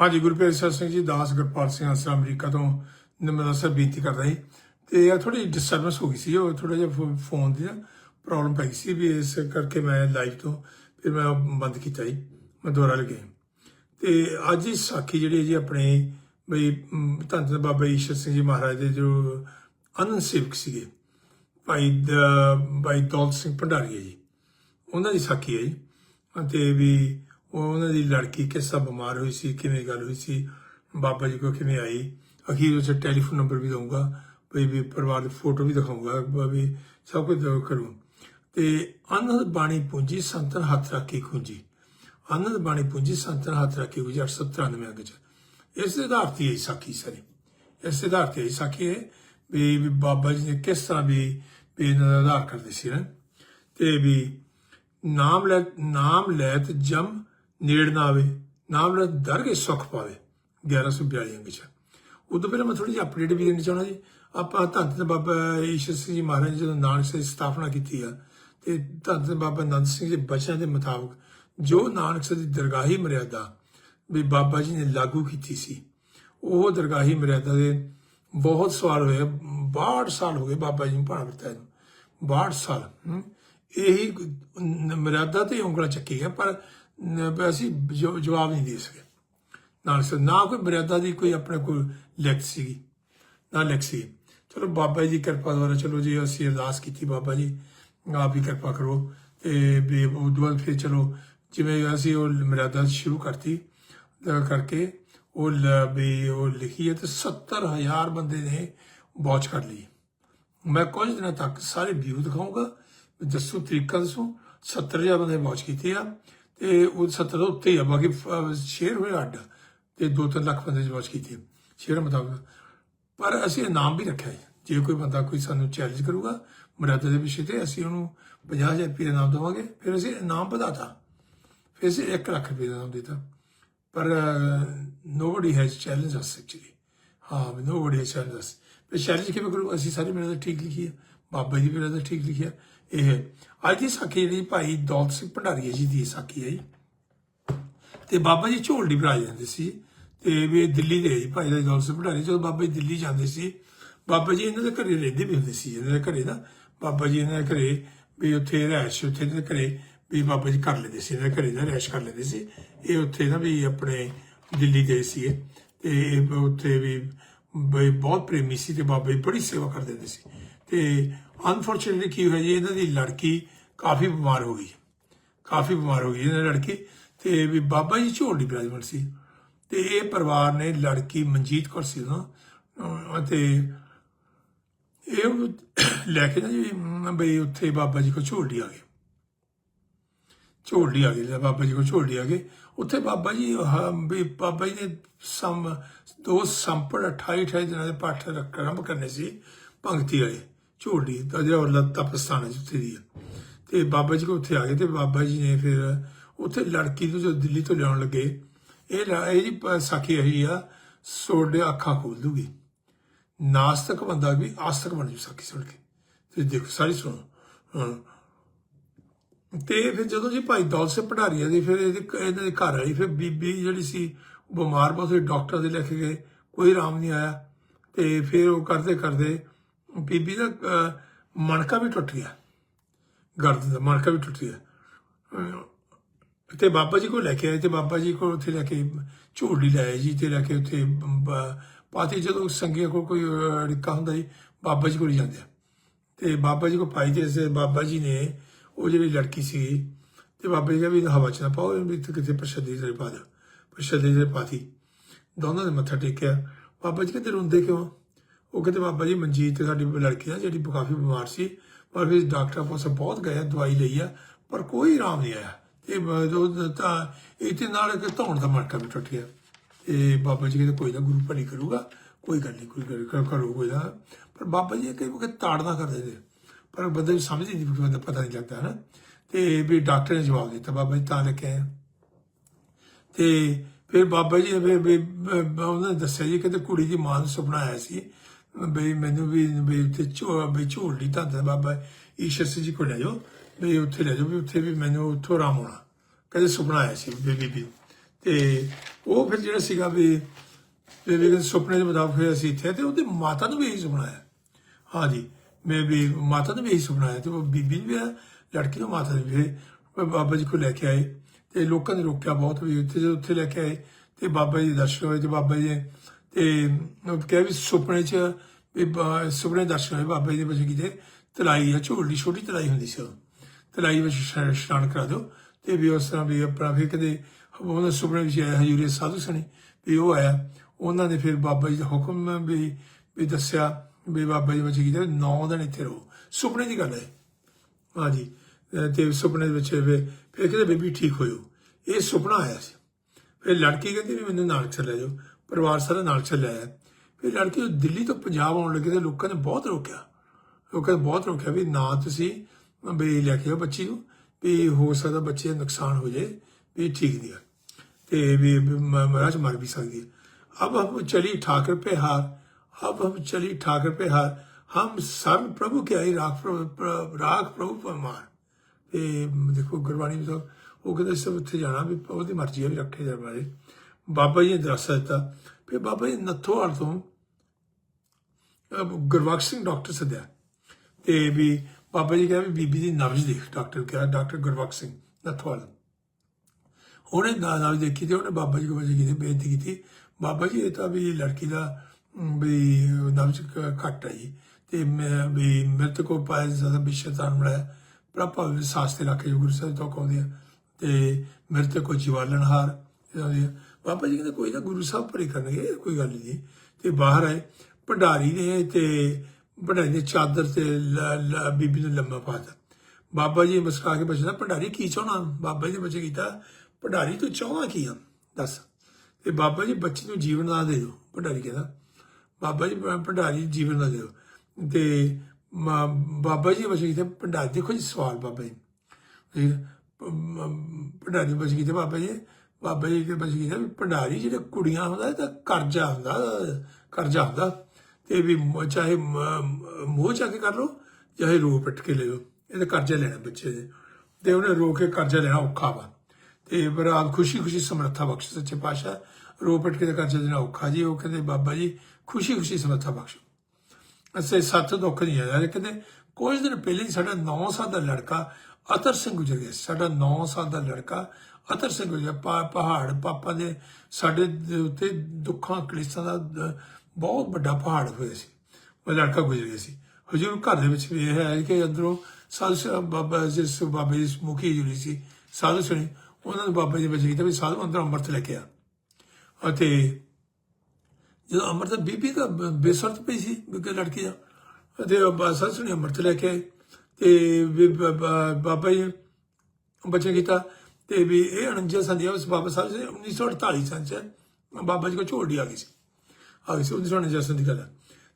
ਹਾਂਜੀ ਗੁਰਪ੍ਰੀਤ ਸਿੰਘ ਜੀ, ਦਾਸ ਗੁਰਪਾਲ ਸਿੰਘ ਆਸਰਾ ਅਮਰੀਕਾ ਤੋਂ। ਨਮਸਕਾਰ ਸਰ ਬੇਨਤੀ ਕਰਦਾ ਜੀ, ਤੇ ਇਹ ਥੋੜੀ ਡਿਸਟਰਬੈਂਸ ਹੋ ਗਈ ਸੀ, ਉਹ ਥੋੜਾ ਜਿਹਾ ਫੋਨ ਦੀ ਪ੍ਰੋਬਲਮ ਪਈ ਸੀ ਵੀ ਇਸ ਕਰਕੇ ਮੈਂ ਲਾਈਵ ਤੋਂ ਫਿਰ ਮੈਂ ਬੰਦ ਕੀਤਾ ਜੀ, ਮੈਂ ਦੁਬਾਰਾ ਲਗਾਇਆ ਤੇ ਅੱਜ ਹੀ ਸਾਖੀ ਜਿਹੜੀ ਹੈ ਜੀ ਆਪਣੇ ਬਈ ਧੰਨ ਧੰਨ ਬਾਬਾ ਈਸ਼ਰ ਸਿੰਘ ਜੀ ਮਹਾਰਾਜ ਦੇ ਜੋ ਅਨੰਦ ਸੇਵਕ ਸੀਗੇ, ਭਾਈ ਦ- ਭਾਈ ਦੌਲਤ ਸਿੰਘ ਭੰਡਾਰੀਆ ਜੀ, ਉਹਨਾਂ ਦੀ ਸਾਖੀ ਹੈ ਜੀ। ਅਤੇ ਵੀ ਉਹਨਾਂ ਦੀ ਲੜਕੀ ਕਿਸ ਬਿਮਾਰ ਹੋਈ ਸੀ, ਕਿਵੇਂ ਗੱਲ ਹੋਈ ਸੀ, ਬਾਬਾ ਜੀ ਕੋ ਕਿਵੇਂ ਆਈ? ਅਖੀਰ ਉਸ ਟੈਲੀਫੋਨ ਨੰਬਰ ਵੀ ਦਊਂਗਾ ਵੀ ਵੀ ਪਰਿਵਾਰ ਦੀ ਫੋਟੋ ਵੀ ਦਿਖਾਊਂਗਾ ਵੀ ਸਭ ਕੁਝ ਕਰੂੰ। ਤੇ ਅਨੰਦ ਬਾਣੀ ਪੂੰਜੀ ਸੰਤਨ ਹੱਥ ਰੱਖ ਕੇ ਖੁੰਜੀ। ਆਨੰਦ ਬਾਣੀ ਪੂੰਜੀ ਸੰਤਨ ਹੱਥ ਰੱਖੀ ਹੋਈ 893 ਅੰਗ ਚ। ਇਸ ਦੇ ਆਧਾਰ ਤੇ ਇਹ ਸਾਖੀ ਸਾਰੀ ਇਸ ਦੇ ਆਧਾਰ ਤੇ ਇਹ ਸਾਖੀ ਹੈ ਵੀ ਬਾਬਾ ਜੀ ਨੇ ਕਿਸ ਤਰ੍ਹਾਂ ਵੀ ਵੀ ਇਹਨਾਂ ਦਾ ਆਧਾਰ ਕਰਦੇ ਸੀ ਨਾ। ਤੇ ਵੀ ਨਾਮ ਲੈ ਨਾਮ ਲੈ ਤੇ ਜਮ ਨੇੜ ਨਾ ਆਵੇ, ਨਾਮ ਲੈ ਦਰ ਕੇ ਸੁਖ ਪਾਵੇ 1142 ਅੰਗ ਚ। ਉਦੋਂ ਪਹਿਲਾਂ ਮੈਂ ਥੋੜੀ ਜਿਹੀ ਅਪਡੇਟ ਵੀ ਦੇਣੀ ਚਾਹੁੰਦਾ ਜੀ। ਆਪਾਂ ਧੰਨ ਧੰਨ ਬਾਬਾ ਈਸ਼ਰ ਸਿੰਘ ਜੀ ਮਹਾਰਾਜ ਜਦੋਂ ਨਾਨਕ ਸੇ ਸਥਾਪਨਾ ਕੀਤੀ ਆ, ਤੇ ਧੰਨ ਧੰਨ ਬਾਬਾ ਨੰਦ ਸਿੰਘ ਜੀ ਬਚਨਾਂ ਦੇ ਮੁਤਾਬਕ ਜੋ ਨਾਨਕ ਸੇ ਦੀ ਦਰਗਾਹੀ ਮਰਿਆਦਾ ਵੀ ਬਾਬਾ ਜੀ ਨੇ ਲਾਗੂ ਕੀਤੀ ਸੀ, ਉਹ ਦਰਗਾਹੀ ਮਰਿਆਦਾ ਦੇ ਬਹੁਤ ਸਵਾਲ ਹੋਏ 62 ਸਾਲ ਹੋ ਗਏ ਬਾਬਾ ਜੀ ਨੂੰ ਭਾਣਾ ਵਰਤਾਏ ਨੂੰ। 62 ਸਾਲ ਇਹੀ ਮਰਿਆਦਾ ਤੇ ਉਂਗਲਾਂ ਚੱਕੀ ਗਿਆ ਪਰ ਅਸੀਂ ਜਵਾਬ ਨਹੀਂ ਦੇ ਸਕੇ। ਨਾਲ ਨਾ ਕੋਈ ਮਰਿਆਦਾ ਦੀ ਕੋਈ ਆਪਣੇ ਕੋਲ ਲਿਖਤ ਸੀਗੀ। ਨਾ ਲਿਖ ਸੀ ਚਲੋ ਬਾਬਾ ਜੀ ਦੀ ਕਿਰਪਾ ਦੁਆਰਾ ਚਲੋ ਜੀ, ਅਸੀਂ ਅਰਦਾਸ ਕੀਤੀ ਬਾਬਾ ਜੀ। ਆਪ ਹੀ ਕਿਰਪਾ ਕਰੋ। ਤੇ ਵੀ ਉਹ ਦੁਆਰਾ ਫਿਰ ਚਲੋ, ਜਿਵੇਂ ਅਸੀਂ ਉਹ ਮਰਿਆਦਾ ਸ਼ੁਰੂ ਕਰਤੀ ਕਰਕੇ ਉਹ ਲ- ਵੀ ਉਹ ਲਿਖੀ ਹੈ ਤੇ 70000 ਬੰਦੇ ਨੇ ਵਾਚ ਕਰ ਲਈ। ਮੈਂ ਕੁਝ ਦਿਨਾਂ ਤੱਕ ਸਾਰੇ ਵੀਊ ਦਿਖਾਉਂਗਾ ਦੱਸੋ ਤਰੀਕਾ ਦੱਸੋ। 70000 ਬੰਦੇ ਵਾਚ ਕੀਤੇ ਆ। ਤੇ ਉਹ 70 ਤੋਂ ਉੱਤੇ ਹੀ ਆ, ਬਾਕੀ ਸ਼ੇਅਰ ਹੋਏ ਅੱਡ, ਤੇ 2-3 ਲੱਖ ਬੰਦੇ ਵਾਚ ਕੀਤੇ ਸ਼ੇਅਰ ਮੁਤਾਬਕ। ਪਰ ਅਸੀਂ ਇਨਾਮ ਵੀ ਰੱਖਿਆ ਹੈ ਜੇ ਕੋਈ ਬੰਦਾ ਕੋਈ ਸਾਨੂੰ ਚੈਲੰਜ ਕਰੂਗਾ, ਮਰਿਆਦਾ ਦੇ ਵਿਸ਼ੇ ਤੇ ਅਸੀਂ ਉਹਨੂੰ 50000 ਰੁਪਏ ਦਾ ਇਨਾਮ ਦੇਵਾਂਗੇ, ਫਿਰ ਅਸੀਂ ਇਨਾਮ ਵਧਾਤਾ। ਫਿਰ ਅਸੀਂ 1 ਲੱਖ ਰੁਪਏ ਦਾ ਇਨਾਮ ਦਿੱਤਾ। ਪਰ nobody has challenge us actually ਹਾਂ ਨੋਬਡੀ ਹੈਜ਼ ਚੈਲੰਜ ਅਸ ਪਰ ਚੈਲੰਜ ਕਿਵੇਂ ਕਰੂ? ਅਸੀਂ ਸਾਰੀ ਮੇਰੇ ਠੀਕ ਲਿਖੀ ਹੈ ਬਾਬਾ ਜੀ ਵੀ ਮੇਰੇ ਠੀਕ ਲਿਖਿਆ। ਇਹ ਹੈ। ਅੱਜ ਦੀ ਸਾਖੀ ਜਿਹੜੀ ਭਾਈ ਦੌਲਤ ਸਿੰਘ ਭੰਡਾਰੀਆ ਜੀ ਦੀ ਸਾਖੀ ਹੈ ਜੀ। ਤੇ ਬਾਬਾ ਜੀ ਝੋਲਡੀ ਬਰਾਜ ਜਾਂਦੇ ਸੀ। ਤੇ ਵੀ ਦਿੱਲੀ ਦੇ ਭਾਈ ਦਾ ਦੌਲਤ ਸਿੰਘ ਭੰਡਾਰੀ ਜਦੋਂ ਬਾਬਾ ਜੀ ਦਿੱਲੀ ਜਾਂਦੇ ਸੀ, ਬਾਬਾ ਜੀ ਇਹਨਾਂ ਦੇ ਘਰੇ ਰਹਿੰਦੇ ਵੀ ਹੁੰਦੇ ਸੀ, ਇਹਨਾਂ ਦੇ ਘਰੇ ਨਾ। ਬਾਬਾ ਜੀ ਇਹਨਾਂ ਦੇ ਘਰੇ ਵੀ ਉੱਥੇ ਰਹਿਸ਼ ਉੱਥੇ ਇਹਨਾਂ ਦੇ ਘਰੇ ਵੀ ਬਾਬਾ ਜੀ ਕਰ ਲੈਂਦੇ ਸੀ, ਇਹਨਾਂ ਦੇ ਘਰੇ ਦਾ ਰਹਿਸ਼ ਕਰ ਲੈਂਦੇ ਸੀ। ਇਹ ਉੱਥੇ ਨਾ ਵੀ ਆਪਣੇ ਦਿੱਲੀ ਗਏ ਸੀ ਤੇ ਇਹ ਉੱਥੇ ਵੀ ਬਈ ਬਹੁਤ ਪ੍ਰੇਮੀ ਸੀ ਤੇ ਬਾਬਾ ਜੀ ਬੜੀ ਸੇਵਾ ਕਰਦੇ ਹੁੰਦੇ ਸੀ। ਤੇ ਅਨਫੋਰਚੂਨਟਲੀ ਕੀ ਹੋਇਆ ਜੀ, ਇਹਨਾਂ ਦੀ ਲੜਕੀ ਕਾਫੀ ਬਿਮਾਰ ਹੋ ਗਈ। ਕਾਫੀ ਬਿਮਾਰ ਹੋ ਗਈ ਇਹਨਾਂ ਦੀ ਲੜਕੀ। ਤੇ ਵੀ ਬਾਬਾ ਜੀ ਝੋਲਡੀ ਬਿਰਾਜਮਾਨ ਸੀ। ਤੇ ਇਹ ਪਰਿਵਾਰ ਨੇ ਲੜਕੀ ਮਨਜੀਤ ਕੌਰ ਸੀ ਨਾ ਅਤੇ ਇਹ ਲੈ ਕੇ ਨਾ ਜੀ, ਬਈ ਉੱਥੇ ਬਾਬਾ ਜੀ ਕੋ ਝੋਲਡੀ ਆ ਗਏ। ਝੋਲਡੀ ਆ ਗਏ, ਲੈ ਬਾਬਾ ਜੀ ਕੋ ਝੋਲਡੀ ਆ ਗਏ। ਉੱਥੇ ਬਾਬਾ ਜੀ ਵੀ ਬਾਬਾ ਜੀ ਨੇ ਸਮ, ਦੋ ਸੰਪੜ 28 28 ਦਿਨਾਂ ਦੇ ਪਾਠ ਆਰੰਭ ਕਰਨੇ ਸੀ, ਭੰਗਤੀ ਵਾਲੇ। ਝੋਲਡੀ ਦਾ ਜਿਹੜਾ ਉਹ ਤਪਸਥਾਨ ਹੈ ਜਿੱਥੇ ਦੀ ਹੈ ਤੇ ਬਾਬਾ ਜੀ ਕੋ ਉੱਥੇ ਆ ਗਏ ਤੇ ਬਾਬਾ ਜੀ ਨੇ ਫਿਰ ਉੱਥੇ ਲੜਕੀ ਨੂੰ ਜੋ ਦਿੱਲੀ ਤੋਂ ਲਿਆਉਣ ਲੱਗੇ, ਇਹ ਇਹ ਜੀ ਸਾਖੀ ਇਹੀ ਆ, ਸੋਡੇ ਅੱਖਾਂ ਖੋਲ ਦੂਗੀ। ਨਾਸਤਕ ਬੰਦਾ ਵੀ ਆਸਤਕ ਬਣ ਜੂ ਸਾਖੀ ਸੁਣ ਕੇ। ਤੇ ਦੇਖੋ, ਸਾਰੀ ਸੁਣੋ। ਹਾਂ। ਤੇ ਫਿਰ ਜਦੋਂ ਜੀ ਭਾਈ ਦੌਲਤ ਸਿੰਘ ਪੜਾਰੀਆ ਦੀ ਫਿਰ ਇਹਦੇ ਇਹਨਾਂ ਦੇ ਘਰ ਵਾਲੀ ਫਿਰ ਬੀਬੀ ਜਿਹੜੀ ਸੀ ਬਿਮਾਰ ਬਹੁਤ ਹੋਈ, ਡਾਕਟਰ ਦੇ ਲੈ ਕੇ ਗਏ, ਕੋਈ ਆਰਾਮ ਨਹੀਂ ਆਇਆ। ਤੇ ਫਿਰ ਉਹ ਕਰਦੇ ਕਰਦੇ ਬੀਬੀ ਦਾ ਮਣਕਾ ਵੀ ਟੁੱਟ ਗਿਆ। ਗਰਦ ਦਾ ਮਣਕਾ ਵੀ ਟੁੱਟ ਗਿਆ। ਅਹ, ਤੇ ਬਾਬਾ ਜੀ ਕੋਲ ਲੈ ਕੇ ਆਏ ਤੇ ਬਾਬਾ ਜੀ ਕੋਲ ਉੱਥੇ ਲੈ ਕੇ ਝੋਲੀ ਲਾਇਆ ਜੀ ਤੇ ਲੈ ਕੇ ਉੱਥੇ ਬ- ਪਾਤੀ ਜਦੋਂ ਸੰਗੀਆਂ ਕੋਲ ਕੋਈ ਅਹ, ਅੜਿੱਕਾ ਹੁੰਦਾ ਜੀ ਬਾਬਾ ਜੀ ਕੋਲ ਹੀ ਜਾਂਦੇ ਆ। ਤੇ ਬਾਬਾ ਜੀ ਕੋਲ ਪਾਈ ਤੇ ਇਸੇ ਬਾਬਾ ਜੀ ਨੇ ਉਹ ਜਿਹੜੀ ਲੜਕੀ ਸੀ ਤੇ ਬਾਬਾ ਜੀ ਕਹਿੰਦੇ ਵੀ ਹਵਾ ਚ ਨਾ ਪਾਓ ਵੀ ਕਿਤੇ ਪ੍ਰਸ਼ਾਦੀ ਦੇ ਪਾ ਦਿਓ ਪ੍ਰਸ਼ਾਦੀ ਦੇ ਪਾਤੀ। ਦੋਨਾਂ ਦੇ ਮੱਥਾ ਟੇਕਿਆ। ਬਾਬਾ ਜੀ ਕਹਿੰਦੇ ਰੋਂਦੇ ਕਿਉਂ? ਉਹ ਕਹਿੰਦੇ, ਬਾਬਾ ਜੀ, ਮਨਜੀਤ ਸਾਡੀ ਲੜਕੀ ਆ ਜਿਹੜੀ ਕਾਫੀ ਬਿਮਾਰ ਸੀ, ਪਰ ਫਿਰ ਡਾਕਟਰ ਪਾਸ ਬਹੁਤ ਗਏ, ਦਵਾਈ ਲਈ ਆ, ਪਰ ਕੋਈ ਆਰਾਮ ਨਹੀਂ ਆਇਆ। ਤੇ ਤਾਂ ਇਹਦੇ ਨਾਲ ਇੱਕ ਧੌਣ ਦਾ ਮਣਕਾ ਵੀ ਟੁੱਟ ਗਿਆ। ਤੇ ਬਾਬਾ ਜੀ ਕਹਿੰਦੇ, ਕੋਈ ਨਾ, ਗੁਰੂ ਭਲੀ ਕਰੂਗਾ, ਕੋਈ ਗੱਲ ਨਹੀਂ, ਕੋਈ ਗੱਲ ਕਰ- ਕਰੂ ਕੋਈ ਨਾ। ਪਰ ਬਾਬਾ ਜੀ ਕਈ ਵਾਰ ਤਾੜਨਾ ਕਰਦੇ ਨੇ ਪਰ ਬੰਦੇ ਨੂੰ ਸਮਝ ਹੀ ਨਹੀਂ ਬੰਦਾ ਪਤਾ ਨਹੀਂ ਲੱਗਦਾ ਨਾ ਤੇ ਵੀ ਡਾਕਟਰ ਨੇ ਜਵਾਬ ਦਿੱਤਾ, ਬਾਬਾ ਜੀ, ਤਾਂ ਲੈ ਕੇ ਆਏ ਤੇ ਫਿਰ ਬਾਬਾ ਜੀ ਨੇ ਵੀ- ਵੀ- ਉਹਨਾਂ ਨੇ ਦੱਸਿਆ ਜੀ ਕਿ ਕੁੜੀ ਦੀ ਮਾਂ ਨੂੰ ਸੁਪਨਾ ਆਇਆ ਸੀ ਬਈ ਮੈਨੂੰ ਵੀ ਬਈ ਉੱਥੇ ਝੋ ਵੀ ਝੋਲਦੀ ਤਾਂ ਬਾਬਾ ਈਸ਼ਰ ਸਿੰਘ ਜੀ ਕੋਲ ਲੈ ਜਾਓ। ਬਈ ਉੱਥੇ ਲੈ ਜਾਓ ਵੀ ਉੱਥੇ ਵੀ ਮੈਨੂੰ ਉੱਥੋਂ ਆਰਾਮ ਹੋਣਾ। ਕਹਿੰਦੇ ਸੁਪਨਾ ਆਇਆ ਸੀ ਵੀ। ਬੀਬੀ ਤੇ ਉਹ ਫਿਰ ਜਿਹੜਾ ਸੀਗਾ ਵੀ ਵੀ ਵੀ ਸੁਪਨੇ ਦੇ ਮੁਤਾਬਕ ਫਿਰ ਅਸੀਂ ਇੱਥੇ ਤੇ ਉਹਦੀ ਮਾਤਾ ਨੂੰ ਵੀ ਇਹੀ ਸੁਪਨਾ ਆਇਆ। ਹਾਂਜੀ ਮੈਂ ਵੀ ਮਾਤਾ ਨੂੰ ਵੀ ਇਹੀ ਸੁਪਨਾ ਆਇਆ ਤੇ ਉਹ ਬੀਬੀ ਨੂੰ ਵੀ ਆਇਆ, ਲੜਕੀ ਨੂੰ ਮਾਤਾ ਨੂੰ ਵੀ ਫਿਰ ਬਾਬਾ ਜੀ ਕੋਲ ਲੈ ਕੇ ਆਏ। ਤੇ ਲੋਕਾਂ ਨੇ ਰੋਕਿਆ ਬਹੁਤ ਵੀ ਉੱਥੇ ਜਦੋਂ ਉੱਥੇ ਲੈ ਕੇ ਆਏ। ਤੇ ਬਾਬਾ ਜੀ ਦੇ ਦਰਸ਼ਨ ਹੋਏ ਤੇ ਬਾਬਾ ਜੀ ਨੇ ਤੇ ਕਿਹਾ ਵੀ ਸੁਪਨੇ 'ਚ ਵੀ ਸੁਪਨੇ ਦਰਸ਼ਨ ਹੋਏ, ਬਾਬਾ ਜੀ ਦੇ ਵਿੱਚ ਕਿਤੇ। ਤਲਾਈ ਆ, ਝੋਲੀ ਛੋਟੀ ਤਲਾਈ ਹੁੰਦੀ ਸੀ ਤਲਾਈ ਵਿੱਚ ਇਸ਼- ਕਰਾ ਦਿਓ। ਤੇ ਵੀ ਉਸ ਤਰ੍ਹਾਂ ਵੀ ਆਪਣਾ ਫਿਰ ਕਦੇ ਉਹਨਾਂ ਸੁਪਨੇ ਵਿੱਚ ਆਇਆ, ਹਜੂਰੀ ਸਾਧੂ ਸਣੀ, ਵੀ ਉਹ ਆਇਆ। ਉਹਨਾਂ ਨੇ ਫਿਰ ਬਾਬਾ ਜੀ ਦਾ ਹੁਕਮ ਵੀ ਵੀ ਦੱਸਿਆ ਵੀ ਬਾਬਾ ਜੀ ਵਿੱਚ ਕਿਤੇ 9 ਦਿਨ ਇੱਥੇ ਰਹੋ। ਸੁਪਨੇ ਦੀ ਗੱਲ ਹੈ। ਹਾਂਜੀ ਤੇ ਸੁਪਨੇ ਦੇ ਵਿੱਚ ਫਿਰ ਫਿਰ ਕਹਿੰਦੇ ਬੇਬੀ ਠੀਕ ਹੋਇਓ। ਇਹ ਸੁਪਨਾ ਆਇਆ ਸੀ। ਫਿਰ ਲੜਕੀ ਕਹਿੰਦੀ ਵੀ ਮੈਨੂੰ ਨਾਲ ਚੱਲਿਆ ਜਾਓ। ਪਰਿਵਾਰ ਸਾਰਾ ਨਾਲ ਚੱਲਿਆ ਹੈ। ਫਿਰ ਲੜਕੇ ਦਿੱਲੀ ਤੋਂ ਪੰਜਾਬ ਆਉਣ ਲੱਗੇ ਤੇ ਲੋਕਾਂ ਨੇ ਬਹੁਤ ਰੋਕਿਆ। ਲੋਕਾਂ ਨੇ ਬਹੁਤ ਰੋਕਿਆ ਵੀ ਨਾ ਤੁਸੀਂ ਵੀ ਲੈ ਕੇ ਆਓ ਬੱਚੀ ਨੂੰ, ਵੀ ਹੋ ਸਕਦਾ ਬੱਚੇ ਦਾ ਨੁਕਸਾਨ ਹੋ ਜੇ ਵੀ ਠੀਕ ਨਹੀਂ ਹੈ। ਤੇ ਵੀ ਮਹਾਰਾਜ ਮਰ ਵੀ ਸਕਦੀ ਹੈ। ਅਬ ਹਮ ਚਲੀ ਠਾਕਰ ਪੇ ਹਾਰ, ਅਬ ਹਮ ਚਲੀ ਠਾਕਰ ਪੇ ਹਾਰ, ਹਮ ਸਭ ਪ੍ਰਭੂ ਕੇ ਆਈ ਰਾਖ ਰਾਖ ਪ੍ਰਭੂ ਪਰਮਾਰ ਤੇ ਦੇਖੋ ਗੁਰਬਾਣੀ ਸਾਹਿਬ ਉਹ ਕਹਿੰਦੇ ਸਭ ਉੱਥੇ ਜਾਣਾ ਵੀ ਉਹਦੀ ਮਰਜ਼ੀ ਹੈ ਵੀ ਰੱਖੇ ਦਰਬਾਰੇ ਬਾਬਾ ਜੀ ਨੇ ਦਰਸਾ ਦਿੱਤਾ ਫਿਰ ਬਾਬਾ ਜੀ ਨੱਥੋਵਾਲ ਤੋਂ, ਅਹ ਸਿੰਘ ਡਾਕਟਰ ਸੱਦਿਆ। ਤੇ ਵੀ ਬਾਬਾ ਜੀ ਕਹਿੰਦੇ ਬੀਬੀ ਦੀ ਨਬਜ਼ ਦੇਖ, ਡਾਕਟਰ ਕਿਹਾ, ਡਾਕਟਰ ਗੁਰਬਖਸ਼ ਸਿੰਘ ਨੱਥੋਵਾਲ। ਉਹਨੇ ਨਾਲ ਦੇਖੀ ਤੇ ਉਹਨੇ ਬਾਬਾ ਜੀ ਕੋਲ ਜੀ ਕੀਤੀ ਬੇਨਤੀ ਕੀਤੀ। ਬਾਬਾ ਜੀ, ਇਹ ਤਾਂ ਵੀ ਲੜਕੀ ਦਾ ਵੀ ਨਬਜ਼ ਘੱਟ ਹੈ ਜੀ। ਤੇ ਮੈਂ ਵੀ ਮ੍ਰਿਤ ਕੋ ਪਾਇਆ ਜ਼ਿਆਦਾ ਵੀ ਸ਼ੈਤਾਨ ਬਣਾਇਆ ਪ੍ਰਭਾਵ ਸਾਸ ਤੇ ਰੱਖੇ ਗੁਰੂ ਸਾਹਿਬ ਤੋਂ ਕਹਿੰਦੇ ਆ। ਤੇ ਮ੍ਰਿਤ ਕੋ ਜੀਵਾਲਣ ਹਾਰ ਬਾਬਾ ਜੀ ਕਹਿੰਦੇ ਕੋਈ ਨਾ, ਗੁਰੂ ਸਾਹਿਬ ਪਰੇ ਕਰਨਗੇ, ਕੋਈ ਗੱਲ ਨਹੀਂ। ਤੇ ਬਾਹਰ ਆਏ, ਭੰਡਾਰੀ ਨੇ ਤੇ ਭੰਡਾਰੀ ਨੇ ਚਾਦਰ ਤੇ ਬੀਬੀ ਨੂੰ ਲੰਮਾ ਪਾਤਾ ਬਾਬਾ ਜੀ ਮੁਸਕਰਾ ਕੇ ਪੁੱਛਦਾ ਭੰਡਾਰੀ ਕੀ ਚਾਹਣਾ ਬਾਬਾ ਜੀ ਨੇ ਬੱਚੇ ਕੀਤਾ, ਭੰਡਾਰੀ ਤੂੰ ਚਾਹਣਾ ਕੀ ਆ? ਦੱਸ। ਤੇ ਬਾਬਾ ਜੀ ਬੱਚੇ ਨੂੰ ਜੀਵਨ ਨਾ ਦੇ ਦਿਓ, ਭੰਡਾਰੀ ਕਹਿੰਦਾ। ਬਾਬਾ ਜੀ ਭੰਡਾਰੀ ਜੀਵਨ ਨਾ ਦਿਓ। ਤੇ ਬਾਬਾ ਜੀ ਬੱਚੇ ਕੀਤਾ, ਭੰਡਾਰੀ, ਦੇਖੋ ਜੀ ਸਵਾਲ ਬਾਬਾ ਜੀ। ਠੀਕ ਹੈ। ਭੰਡਾਰੀ ਬੱਚੇ ਕੀਤਾ, ਬਾਬਾ ਜੀ ਬਾਬਾ ਜੀ ਦੇ ਬੱਚੇ ਕੀਤਾ ਭੰਡਾਰੀ ਜਿਹੜੇ ਕੁੜੀਆਂ ਹੁੰਦਾ ਤਾਂ ਕਰਜ਼ਾ ਹੁੰਦਾ ਕਰਜ਼ਾ ਹੁੰਦਾ। ਤੇ ਵੀ ਚਾਹੇ ਮ- ਚਾ ਕੇ ਕਰ ਲਓ, ਚਾਹੇ ਰੋ ਪਿੱਟ ਕੇ ਲੈ ਲਓ, ਇਹ ਤਾਂ ਲੈਣਾ ਬੱਚੇ ਦੇ। ਤੇ ਉਹਨੇ ਰੋ ਕੇ ਕਰਜ਼ਾ ਲੈਣਾ ਔਖਾ ਵਾ। ਤੇ ਪਰ ਆਪ ਖੁਸ਼ੀ ਖੁਸ਼ੀ ਸਮਰੱਥਾ ਬਖਸ਼, ਸੱਚੇ ਪਾਤਸ਼ਾਹ ਰੋ ਪਿੱਟ ਕੇ ਤਾਂ ਕਰਜ਼ਾ ਦੇਣਾ ਔਖਾ ਜੀ। ਉਹ ਕਹਿੰਦੇ, ਬਾਬਾ ਜੀ ਖੁਸ਼ੀ ਖੁਸ਼ੀ ਸਮਰੱਥਾ ਬਖਸ਼। ਅਸੇ ਸੱਤ ਦੁੱਖ ਨਹੀਂ ਆਇਆ ਕਹਿੰਦੇ, ਕੁਝ ਦਿਨ ਪਹਿਲੇ ਹੀ ਸਾਡਾ 9 ਸਾਲ ਦਾ ਲੜਕਾ ਅਤਰ ਸਿੰਘ ਗੁਜ਼ਰ ਗਿਆ ਸੀ। ਸਾਡਾ 9 ਸਾਲ ਦਾ ਲੜਕਾ ਅਤਰ ਸਿੰਘ ਗੁਜ਼ਰ ਗਿਆ। ਪਾ- ਪਹਾੜ, ਪਾਪਾ ਦੇ ਸਾਡੇ ਉੱਤੇ ਦੁੱਖਾਂ, ਕਲੇਸ਼ਾਂ ਦਾ ਬਹੁਤ ਵੱਡਾ ਪਹਾੜ ਹੋਇਆ ਸੀ। ਉਹ ਲੜਕਾ ਗੁਜ਼ਰ ਗਿਆ ਸੀ। ਹਜੂਰ ਘਰ ਦੇ ਵਿੱਚ ਵੀ ਇਹ ਹੈ ਕਿ ਅੰਦਰੋਂ ਸਾਧੂ ਬਾਬਾ ਜਿਸ ਬਾਬਾ ਜੀ ਮੁਖੀ ਜੁੜੀ ਸੀ, ਸਾਧੂ ਸੁਣੀ, ਉਹਨਾਂ ਨੇ ਬਾਬਾ ਜੀ ਵਿੱਚ ਕੀਤਾ ਵੀ ਸਾਧੂ ਅੰਦਰੋਂ ਅੰਮ੍ਰਿਤ ਲੈ ਕੇ ਆ। ਅਤੇ ਜਦੋਂ ਅੰਮ੍ਰਿਤ, ਬੀਬੀ ਦਾ ਬੇਸਰਤ ਪਈ ਸੀ ਕਿ ਲੜਕੀ ਦਾ ਤੇ ਸਾਧੂ ਸੁਣੀ ਅੰਮ੍ਰਿਤ ਲੈ ਕੇ ਆਏ, ਤੇ ਵੀ ਬਾਬਾ ਜੀ ਬੱਚੇ ਕੀਤਾ ਤੇ ਵੀ ਇਹ 49 ਸੰਧੀ ਉਸ ਬਾਬਾ ਸਾਹਿਬ ਜੀ 1948 ਸੰਨ ਚ ਬਾਬਾ ਜੀ ਕੋ ਝੋੜੀ ਆ ਗਈ ਸੀ। ਆ ਗਈ ਸੀ 1949 ਸੰਨ ਦੀ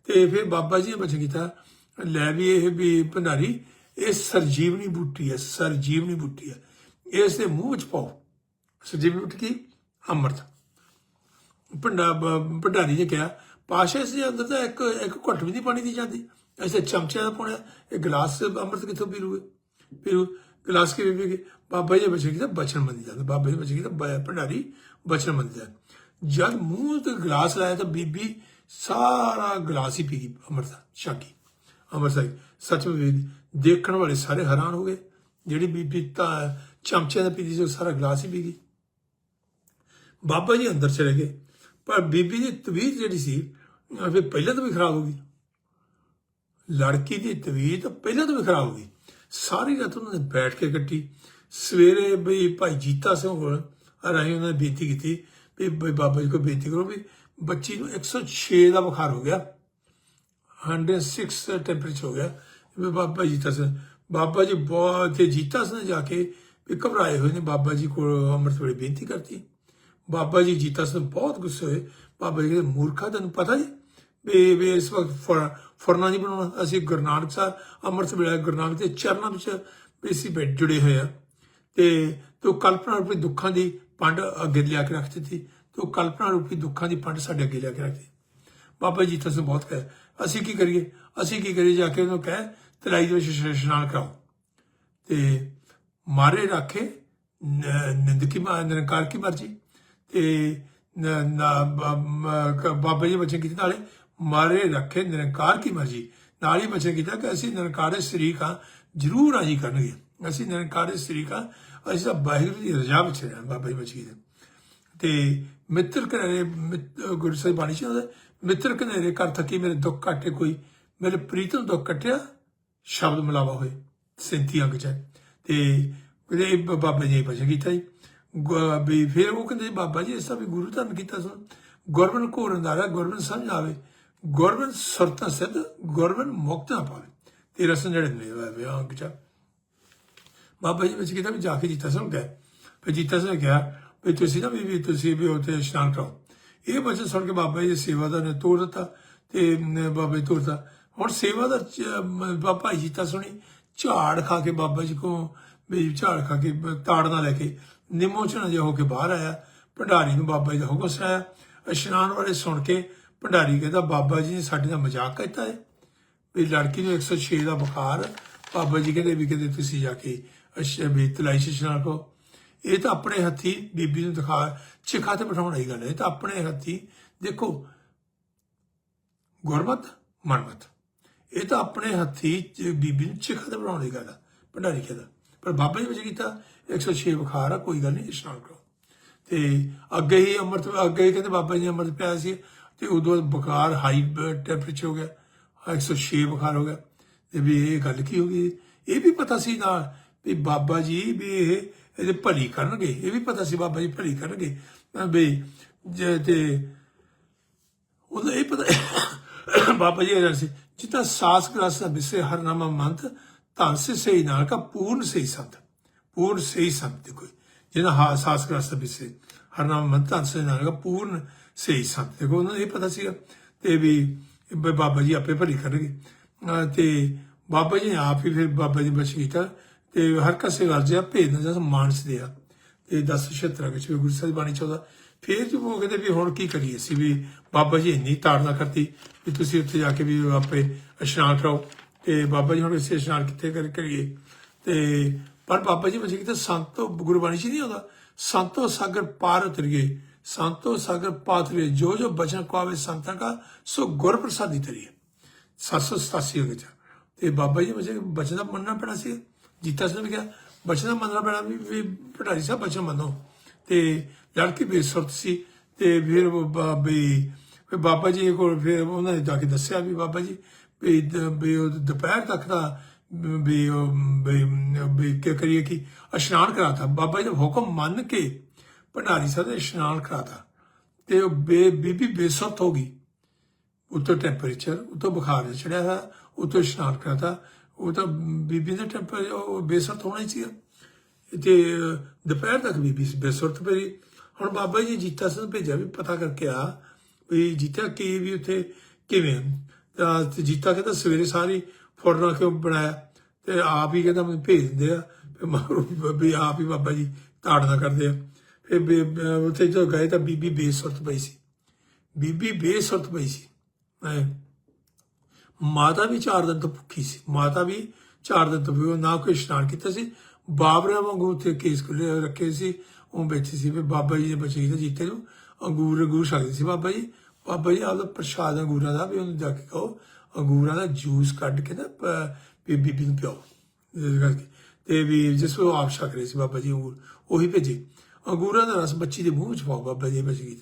ਤੇ ਫਿਰ ਬਾਬਾ ਜੀ ਨੇ ਬੱਚੇ ਕੀਤਾ, ਲੈ ਵੀ ਇਹ ਵੀ ਭੰਡਾਰੀ, ਇਹ ਸਰਜੀਵਨੀ ਬੂਟੀ ਹੈ, ਸਰਜੀਵਨੀ ਬੂਟੀ ਹੈ। ਇਸ ਦੇ ਮੂੰਹ ਵਿੱਚ ਪਾਓ। ਸਰਜੀਵਨੀ ਬੂਟੀ ਕੀ? ਅੰਮ੍ਰਿਤ। ਭੰਡਾ, ਭੰਡਾਰੀ ਨੇ ਕਿਹਾ, ਪਾਸ਼ਾ ਇਸ ਦੇ ਅੰਦਰ ਤਾਂ ਇੱਕ ਇੱਕ ਘੁੱਟ ਵੀ ਨਹੀਂ ਪਾਣੀ ਦੀ ਜਾਂਦੀ। ਐਸੇ ਚਮਚਿਆਂ ਦਾ ਪਾਉਣਾ, ਇਹ ਗਲਾਸ ਅੰਮ੍ਰਿਤ ਕਿੱਥੋਂ ਪੀ ਪੀਰੂ ਗਲਾਸ ਕੇ ਪੀ ਕੇ ਬਾਬਾ ਜੀ ਬਚੇ ਕੀਤਾ ਬਚਨ ਮੰਨੀ ਜਾਂਦਾ, ਬਾਬਾ ਜੀ ਬਚੇ ਕੀਤਾ ਭੰਡਾਰੀ ਬਚਨ ਮੰਨੀ ਜਾਂਦਾ। ਜਦ ਮੂੰਹ ਤੇ ਗਲਾਸ ਲਾਇਆ ਤਾਂ ਬੀਬੀ ਸਾਰਾ ਗਲਾਸ ਹੀ ਪੀ ਗਈ ਅੰਮ੍ਰਿਤ ਛਕੀ ਅੰਮ੍ਰਿਤ ਸਾਹਿਬ ਸੱਚ ਵਿੱਚ ਦੇਖਣ ਵਾਲੇ ਸਾਰੇ ਹੈਰਾਨ ਹੋ ਗਏ। ਜਿਹੜੀ ਬੀਬੀ ਤਾਂ ਚਮਚਿਆਂ ਦਾ ਪੀਦੀ ਸੀ, ਉਹ ਸਾਰਾ ਗਲਾਸ ਹੀ ਪੀ ਗਈ। ਬਾਬਾ ਜੀ ਅੰਦਰ ਚਲੇ ਗਏ, ਪਰ ਬੀਬੀ ਦੀ ਤਬੀਅਤ ਜਿਹੜੀ ਸੀ ਫਿਰ ਪਹਿਲਾਂ ਤੋਂ ਵੀ ਖਰਾਬ ਹੋ ਗਈ। ਲੜਕੀ ਦੀ ਤਬੀਅਤ ਪਹਿਲਾਂ ਤੋਂ ਵੀ ਖਰਾਬ ਹੋ ਗਈ। ਸਾਰੀ ਰਾਤ ਉਹਨਾਂ ਨੇ ਬੈਠ ਕੇ ਕੱਟੀ। ਸਵੇਰੇ ਬਈ ਭਾਈ ਜੀਤਾ ਸਿੰਘ ਕੋਲ ਰਾਹੀਂ ਉਹਨਾਂ ਨੇ ਬੇਨਤੀ ਕੀਤੀ ਵੀ ਬਾਬਾ ਜੀ ਕੋ ਬੇਨਤੀ ਕਰੋ ਵੀ ਬੱਚੀ ਨੂੰ 106 ਦਾ ਬੁਖਾਰ ਹੋ ਗਿਆ। 106 ਟੈਂਪਰੇਚਰ ਹੋ ਗਿਆ। ਵੀ ਬਾਬਾ ਜੀਤਾ ਸਿੰਘ, ਬਾਬਾ ਜੀ ਬਹੁਤ ਤੇ ਜੀਤਾ ਸਿੰਘ ਜਾ ਕੇ ਵੀ ਘਬਰਾਏ ਹੋਏ ਨੇ। ਬਾਬਾ ਜੀ ਕੋਲ ਅੰਮ੍ਰਿਤ ਵੇਲੇ ਬੇਨਤੀ ਕਰਤੀ। ਬਾਬਾ ਜੀ ਜੀਤਾ ਸਿੰਘ ਬਹੁਤ ਗੁੱਸੇ ਹੋਏ। ਬਾਬਾ ਜੀ ਕਹਿੰਦੇ, ਮੂਰਖਾ, ਤੈਨੂੰ ਪਤਾ ਜੀ ਵੀ ਵੀ ਇਸ ਵਕਤ ਫੁਰ- ਫੁਰਨਾ ਨਹੀਂ ਬਣਾਉਣਾ। ਅਸੀਂ ਗੁਰੂ ਨਾਨਕ ਸਾਹਿਬ ਅੰਮ੍ਰਿਤ ਵੇਲੇ ਗੁਰੂ ਨਾਨਕ ਦੇ ਚਰਨਾਂ ਵਿੱਚ ਵੀ ਬੈਠ ਜੁੜੇ ਹੋਏ ਆ। ਤੇ ਤੂੰ ਕਲਪਨਾ ਰੂਪੀ ਦੁੱਖਾਂ ਦੀ ਪੰਡ ਅੱਗੇ ਲਿਆ ਕੇ ਰੱਖ ਦਿੱਤੀ। ਤੂੰ ਕਲਪਨਾ ਰੂਪੀ ਦੁੱਖਾਂ ਦੀ ਪੰਡ ਸਾਡੇ ਅੱਗੇ ਲਿਆ ਕੇ ਰੱਖ ਦਿੱਤੀ। ਬਾਬਾ ਜੀ ਤੈਨੂੰ ਬਹੁਤ ਕਹੇ। ਅਸੀਂ ਕੀ ਕਰੀਏ? ਅਸੀਂ ਕੀ ਕਰੀਏ? ਜਾ ਕੇ ਉਹਨੂੰ ਕਹੇ, ਤਲਾਈ ਦੇ ਵਿੱਚ ਇਸ਼ਨਾਨ ਕਰਾਓ। ਤੇ ਮਾਰੇ ਰੱਖੇ ਨਿੰਦਕੀ ਨਿੰਦ ਕੀ ਮਾ- ਨਿਰੰਕਾਰ ਕੀ ਮਰਜ਼ੀ। ਤੇ ਬਾਬਾ ਜੀ ਬਚਨ ਕੀਤੇ ਨਾਲੇ ਮਾਰੇ ਰੱਖੇ, ਨਿਰੰਕਾਰ ਕੀ ਮਰਜ਼ੀ। ਨਾਲ ਹੀ ਬਚਨ ਕੀਤਾ ਕਿ ਅਸੀਂ ਨਿਰੰਕਾਰ ਦੇ ਸ਼ਰੀਕ ਜ਼ਰੂਰ ਰਾਜੀ ਕਰਨਗੇ। ਅਸੀਂ ਨਿਰੰਕਾਰੇ ਦੇ ਸ਼ਰੀਕ ਅਸੀਂ ਤਾਂ ਵਾਹਿਗੁਰੂ ਦੀ ਰਜ਼ਾ ਵਿੱਚ ਰਹਿਣਾ, ਬਾਬਾ ਜੀ ਬਚਨ ਦੇ। ਤੇ ਮਿੱਤਰ ਕਨੇਰੇ ਮਿੱਤ- ਗੁਰੂ ਸਾਹਿਬ ਬਾਣੀ ਚ ਮਿੱਤਰ ਕਨੇਰੇ ਕਰ ਥਕੀ ਮੇਰੇ ਦੁੱਖ ਕਾਟੇ ਕੋਈ, ਮੇਰੇ ਪ੍ਰੀਤਮ ਦੁੱਖ ਕਟਿਆ ਸ਼ਬਦ ਮਿਲਾਵਾ ਹੋਏ 37 ਅੰਗ ਚ ਤੇ ਇਹ ਬਾਬਾ ਜੀ ਬਚਨ ਕੀਤਾ ਜੀ। ਗ- ਵੀ ਫਿਰ ਉਹ ਕਹਿੰਦੇ ਬਾਬਾ ਜੀ, ਇਸ ਦਾ ਵੀ ਗੁਰੂ ਧਾਰਨ ਕੀਤਾ ਸੁਣ। ਗੁਰਬਨ ਘੋਰ ਅੰਦਾਰਾ ਗੁਰਬਨ ਸਮਝ ਆਵੇ। ਗੁਰਬਨ ਸੁਰਤਾਂ ਸਿੱਧ ਗੁਰਬਨ ਮੁਕਤ ਨਾ ਪਾਵੇ 1399 ਵੇ ਅੰਕ ਚ। ਬਾਬਾ ਜੀ ਵਿੱਚ ਕਿਹਾ ਵੀ ਜਾ ਕੇ ਜੀਤਾ ਸਿੰਘ ਗਏ ਫਿਰ ਜੀਤਾ ਸਿੰਘ ਨੇ ਵੀ ਤੁਸੀਂ ਨਾ ਵੀ ਤੁਸੀਂ ਵੀ ਉੱਥੇ ਇਸ਼ਨਾਨ ਕਰੋ ਇਹ ਬਚਨ ਸੁਣ ਕੇ ਬਾਬਾ ਜੀ ਸੇਵਾ ਦਾ ਨੇ ਤੋੜ ਦਿੱਤਾ ਤੇ ਬਾਬਾ ਜੀ ਤੋੜਦਾ ਹੁਣ ਸੇਵਾ ਦਾ ਬਾਬਾ ਜੀ ਜੀਤਾ ਸੁਣੀ ਝਾੜ ਖਾ ਕੇ ਬਾਬਾ ਜੀ ਕੋ ਵੀ ਝਾੜ ਖਾ ਕੇ ਤਾੜਨਾ ਲੈ ਕੇ ਨਿੰਮੋ ਝਣਾ ਜਿਹਾ ਹੋ ਕੇ ਬਾਹਰ ਆਇਆ। ਭੰਡਾਰੀ ਨੂੰ ਬਾਬਾ ਜੀ ਦਾ ਹੁਕਮ ਸੁਣਾਇਆ। ਇਸ਼ਨਾਨ ਵਾਲੇ ਸੁਣ ਕੇ ਭੰਡਾਰੀ ਕਹਿੰਦਾ, ਬਾਬਾ ਜੀ ਨੇ ਸਾਡੇ ਨਾਲ ਮਜ਼ਾਕ ਕੀਤਾ ਹੈ ਵੀ ਲੜਕੀ ਨੂੰ 106 ਦਾ ਬੁਖਾਰ, ਬਾਬਾ ਜੀ ਕਹਿੰਦੇ ਵੀ ਕਹਿੰਦੇ ਤੁਸੀਂ ਜਾ ਕੇ ਅਸ਼, ਵੀ ਤਲਾਈ ਇਸ਼ਨਾਨ ਕਰੋ। ਇਹ ਤਾਂ ਆਪਣੇ ਹੱਥੀ ਬੀਬੀ ਨੂੰ ਦਿਖਾ, ਚਿਖਾ ਤੇ ਬਿਠਾਉਣ ਵਾਲੀ ਗੱਲ ਹੈ। ਇਹ ਤਾਂ ਆਪਣੇ ਹੱਥੀ, ਦੇਖੋ, ਗੁਰਮਤ, ਮਨਮਤ। ਇਹ ਤਾਂ ਆਪਣੇ ਹੱਥੀ ਬੀਬੀ ਨੂੰ ਚਿਖਾ ਤੇ ਬਿਠਾਉਣ ਵਾਲੀ ਗੱਲ ਹੈ ਭੰਡਾਰੀ ਕਹਿੰਦਾ। ਪਰ ਬਾਬਾ ਜੀ ਵਿੱਚ ਕੀਤਾ? 106 ਬੁਖਾਰ ਆ, ਕੋਈ ਗੱਲ ਨਹੀਂ, ਇਸ਼ਨਾਨ ਕਰੋ। ਤੇ ਅੱਗੇ ਹੀ ਅੰਮ੍ਰਿਤ, ਅੱਗੇ ਹੀ ਕਹਿੰਦੇ ਬਾਬਾ ਜੀ ਨੇ ਅੰਮ੍ਰਿਤ ਪਿਆ ਸੀ। ਤੇ ਉਦੋਂ ਬੁਖਾਰ ਹਾਈ ਟੈਂਪਰੇਚਰ ਹੋ ਗਿਆ 106 ਬੁਖਾਰ ਹੋ ਗਿਆ। ਤੇ ਵੀ ਇਹ ਗੱਲ ਕੀ ਹੋ ਗਈ? ਇਹ ਵੀ ਪਤਾ ਸੀ ਨਾਲ ਵੀ ਬਾਬਾ ਜੀ ਵੀ ਇਹ ਇਹਦੇ ਭਲੀ ਕਰਨਗੇ। ਇਹ ਵੀ ਪਤਾ ਸੀ ਬਾਬਾ ਜੀ ਭਲੀ ਕਰਨਗੇ। ਵੀ ਤੇ ਉਹਦਾ ਇਹ ਪਤਾ ਬਾਬਾ ਜੀ ਇਹ ਸੀ ਜਿੱਤਾ ਸਾਸ ਗ੍ਰਸ ਦਾ ਵਿਸ਼ੇ ਹਰਨਾਮਾ ਮੰਤ, ਧਨ ਸੇ ਸਹੀ ਨਾਲ ਕਾ ਪੂਰਨ ਸਹੀ ਸੰਤ। ਪੂਰਨ ਸਹੀ ਸੰਤ ਕੋਈ। ਜਿਹਦਾ ਹਾ ਸਾਸ ਗ੍ਰਸ ਦਾ ਵਿਸ਼ੇ ਹਰਨਾਮਾ ਮੰਤ, ਧਨ ਸੇ ਨਾਲ ਕਾ ਪੂਰਨ ਸਹੀ ਸੰਤ ਦੇਖੋ ਉਹਨਾਂ ਨੂੰ ਇਹ ਪਤਾ ਸੀਗਾ ਤੇ ਵੀ ਬਾਬਾ ਜੀ ਆਪੇ ਭਰੀ ਕਰਨਗੇ। ਤੇ ਬਾਬਾ ਜੀ ਨੇ ਆਪ ਹੀ ਫਿਰ ਬਾਬਾ ਜੀ ਬਚ ਕੀਤਾ ਤੇ ਹਰ ਕਸੇ ਵਰਜਿਆ ਭੇਦ ਜਸ ਮਾਨਸ ਦਿਆ ਤੇ 1076 ਵਿੱਚ ਵੀ ਗੁਰੂ ਸਾਹਿਬ ਬਾਣੀ ਚਾਹੁੰਦਾ ਫਿਰ ਜੋ ਉਹ ਕਹਿੰਦੇ ਵੀ ਹੁਣ ਕੀ ਕਰੀਏ ਸੀ ਵੀ ਬਾਬਾ ਜੀ ਇੰਨੀ ਤਾੜਨਾ ਕਰਤੀ ਵੀ ਤੁਸੀਂ ਉੱਥੇ ਜਾ ਕੇ ਵੀ ਆਪੇ ਇਸ਼ਨਾਨ ਕਰਾਓ ਤੇ ਬਾਬਾ ਜੀ ਹੁਣ ਇਸੇ ਇਸ਼ਨਾਨ ਕਿੱਥੇ ਕਰ, ਕਰੀਏ? ਤੇ ਪਰ ਬਾਬਾ ਜੀ ਵਿੱਚ ਕਿਤੇ ਸੰਤੋ ਗੁਰਬਾਣੀ ਚ ਨਹੀਂ ਆਉਂਦਾ, ਸੰਤੋ ਸਾਗਰ ਪਾਰ ਉਤਰੀਏ। ਸੰਤੋ ਸਾਗਰ ਪਾਥਵੇ ਜੋ ਜੋ ਬਚਨ ਕਵਾਵੇ ਸੰਤਾਂ ਦਾ ਸੋ ਗੁਰ ਪ੍ਰਸਾਦੀ ਤਰੀਏ 787 ਹੋ ਗਿਆ ਤੇ ਬਾਬਾ ਜੀ ਮੁਝੇ ਬਚਨ ਦਾ ਮੰਨਣਾ ਪੈਣਾ ਸੀ। ਜੀਤਾ ਸਿੰਘ ਨੇ ਕਿਹਾ, ਬਚਨ ਦਾ ਮੰਨਣਾ ਪੈਣਾ ਵੀ ਵੀ ਭਟਾਰੀ ਸਾਹਿਬ ਬਚਨ ਮੰਨੋ। ਤੇ ਲੜਕੀ ਬੇਸੁਰਤ ਸੀ। ਤੇ ਫਿਰ ਉਹ ਫਿਰ ਬਾਬਾ ਜੀ ਕੋਲ ਫਿਰ ਉਹਨਾਂ ਨੇ ਜਾ ਕੇ ਦੱਸਿਆ ਵੀ ਬਾਬਾ ਜੀ ਵੀ ਉਹ ਦੁਪਹਿਰ ਤੱਕ ਦਾ ਵੀ ਉਹ ਵੀ ਵੀ ਕੀ ਕਰੀਏ ਕਿ, ਇਸ਼ਨਾਨ ਕਰਾਤਾ। ਬਾਬਾ ਜੀ ਦਾ ਹੁਕਮ ਮੰਨ ਕੇ ਭੰਡਾਰੀ ਸਾਹਿਬ ਨੇ ਇਸ਼ਨਾਨ ਕਰਾਤਾ। ਤੇ ਉਹ ਬੇ ਬੀਬੀ ਬੇਸੁਰਤ ਹੋ ਗਈ। ਉੱਤੋਂ ਟੈਂਪਰੇਚਰ ਉੱਤੋਂ ਬੁਖਾਰ ਚੜਿਆ ਹੈ ਉੱਤੋਂ ਇਸ਼ਨਾਨ ਕਰਤਾ। ਉਹ ਤਾਂ ਬੀਬੀ ਦਾ ਟੈਂਪਰ ਉਹ ਬੇਸੁਰਤ ਹੋਣਾ ਹੀ ਸੀ ਤੇ ਦੁਪਹਿਰ ਤੱਕ ਬੀਬੀ ਬੇਸੁਰਤ ਪਈ। ਹੁਣ ਬਾਬਾ ਜੀ ਜੀਤਾ ਸਿੰਘ ਭੇਜਿਆ ਵੀ ਪਤਾ ਕਰਕੇ ਆ ਵੀ ਜੀਤਾ ਕੀ ਵੀ ਉੱਥੇ ਕਿਵੇਂ ਤੇ ਜੀਤਾ ਕਹਿੰਦਾ ਸਵੇਰੇ ਸਾਰੀ ਫੋਟੋਆਂ ਕਿਉਂ ਬਣਾਇਆ? ਤੇ ਆਪ ਹੀ ਕਹਿੰਦਾ ਮੈਨੂੰ ਭੇਜ ਦਿੰਦੇ ਆ। ਫਿਰ ਮਗਰੋਂ ਵੀ ਆਪ ਹੀ ਬਾਬਾ ਜੀ ਤਾੜਨਾ ਕਰਦੇ ਆ। ਉੱਥੇ ਜਦੋਂ ਗਏ ਤਾਂ ਬੀਬੀ ਬੇਸੁਰਤ ਪਈ ਸੀ। ਬੀਬੀ ਬੇਸੁਰਤ ਪਈ ਸੀ। ਮਾਤਾ ਵੀ ਚਾਰ ਦਿਨ ਤੋਂ ਭੁੱਖੀ ਸੀ। ਮਾਤਾ ਵੀ ਚਾਰ ਦਿਨ ਤੋਂ ਵੀ ਨਾ ਕੋਈ ਇਸ਼ਨਾਨ ਕੀਤਾ ਸੀ। ਬਾਬਰਾ ਵਾਂਗੂ ਉੱਥੇ ਕੇਸ ਖੁੱਲੇ ਰੱਖੇ ਸੀ। ਉਹ ਬੈਠੀ ਸੀ। ਵੀ ਬਾਬਾ ਜੀ ਨੇ ਬਚੀ ਤੇ ਜੀਤੇ ਨੂੰ ਅੰਗੂਰ ਅੰਗੂਰ ਸਕਦੇ ਸੀ। ਬਾਬਾ ਜੀ ਬਾਬਾ ਜੀ ਆਪਦਾ ਪ੍ਰਸ਼ਾਦ ਅੰਗੂਰਾਂ ਦਾ ਵੀ ਉਹਨੂੰ ਜਾ ਕੇ ਕਹੋ ਅੰਗੂਰਾਂ ਦਾ ਜੂਸ ਕੱਢ ਕੇ ਨਾ ਵੀ ਬੀਬੀ ਨੂੰ ਪਿਓ ਇਸ ਕਰਕੇ। ਤੇ ਵੀ ਜਿਸ ਨੂੰ ਆਪ ਛਕ ਰਹੇ ਸੀ ਬਾਬਾ ਜੀ ਅੰਗੂਰ, ਉਹੀ ਭੇਜੇ। ਅੰਗੂਰਾਂ ਦਾ ਰਸ ਬੱਚੀ ਦੇ ਮੂੰਹ ਵਿੱਚ ਪਾਓ ਬਾਬਾ ਜੀ ਬਚ ਗਈ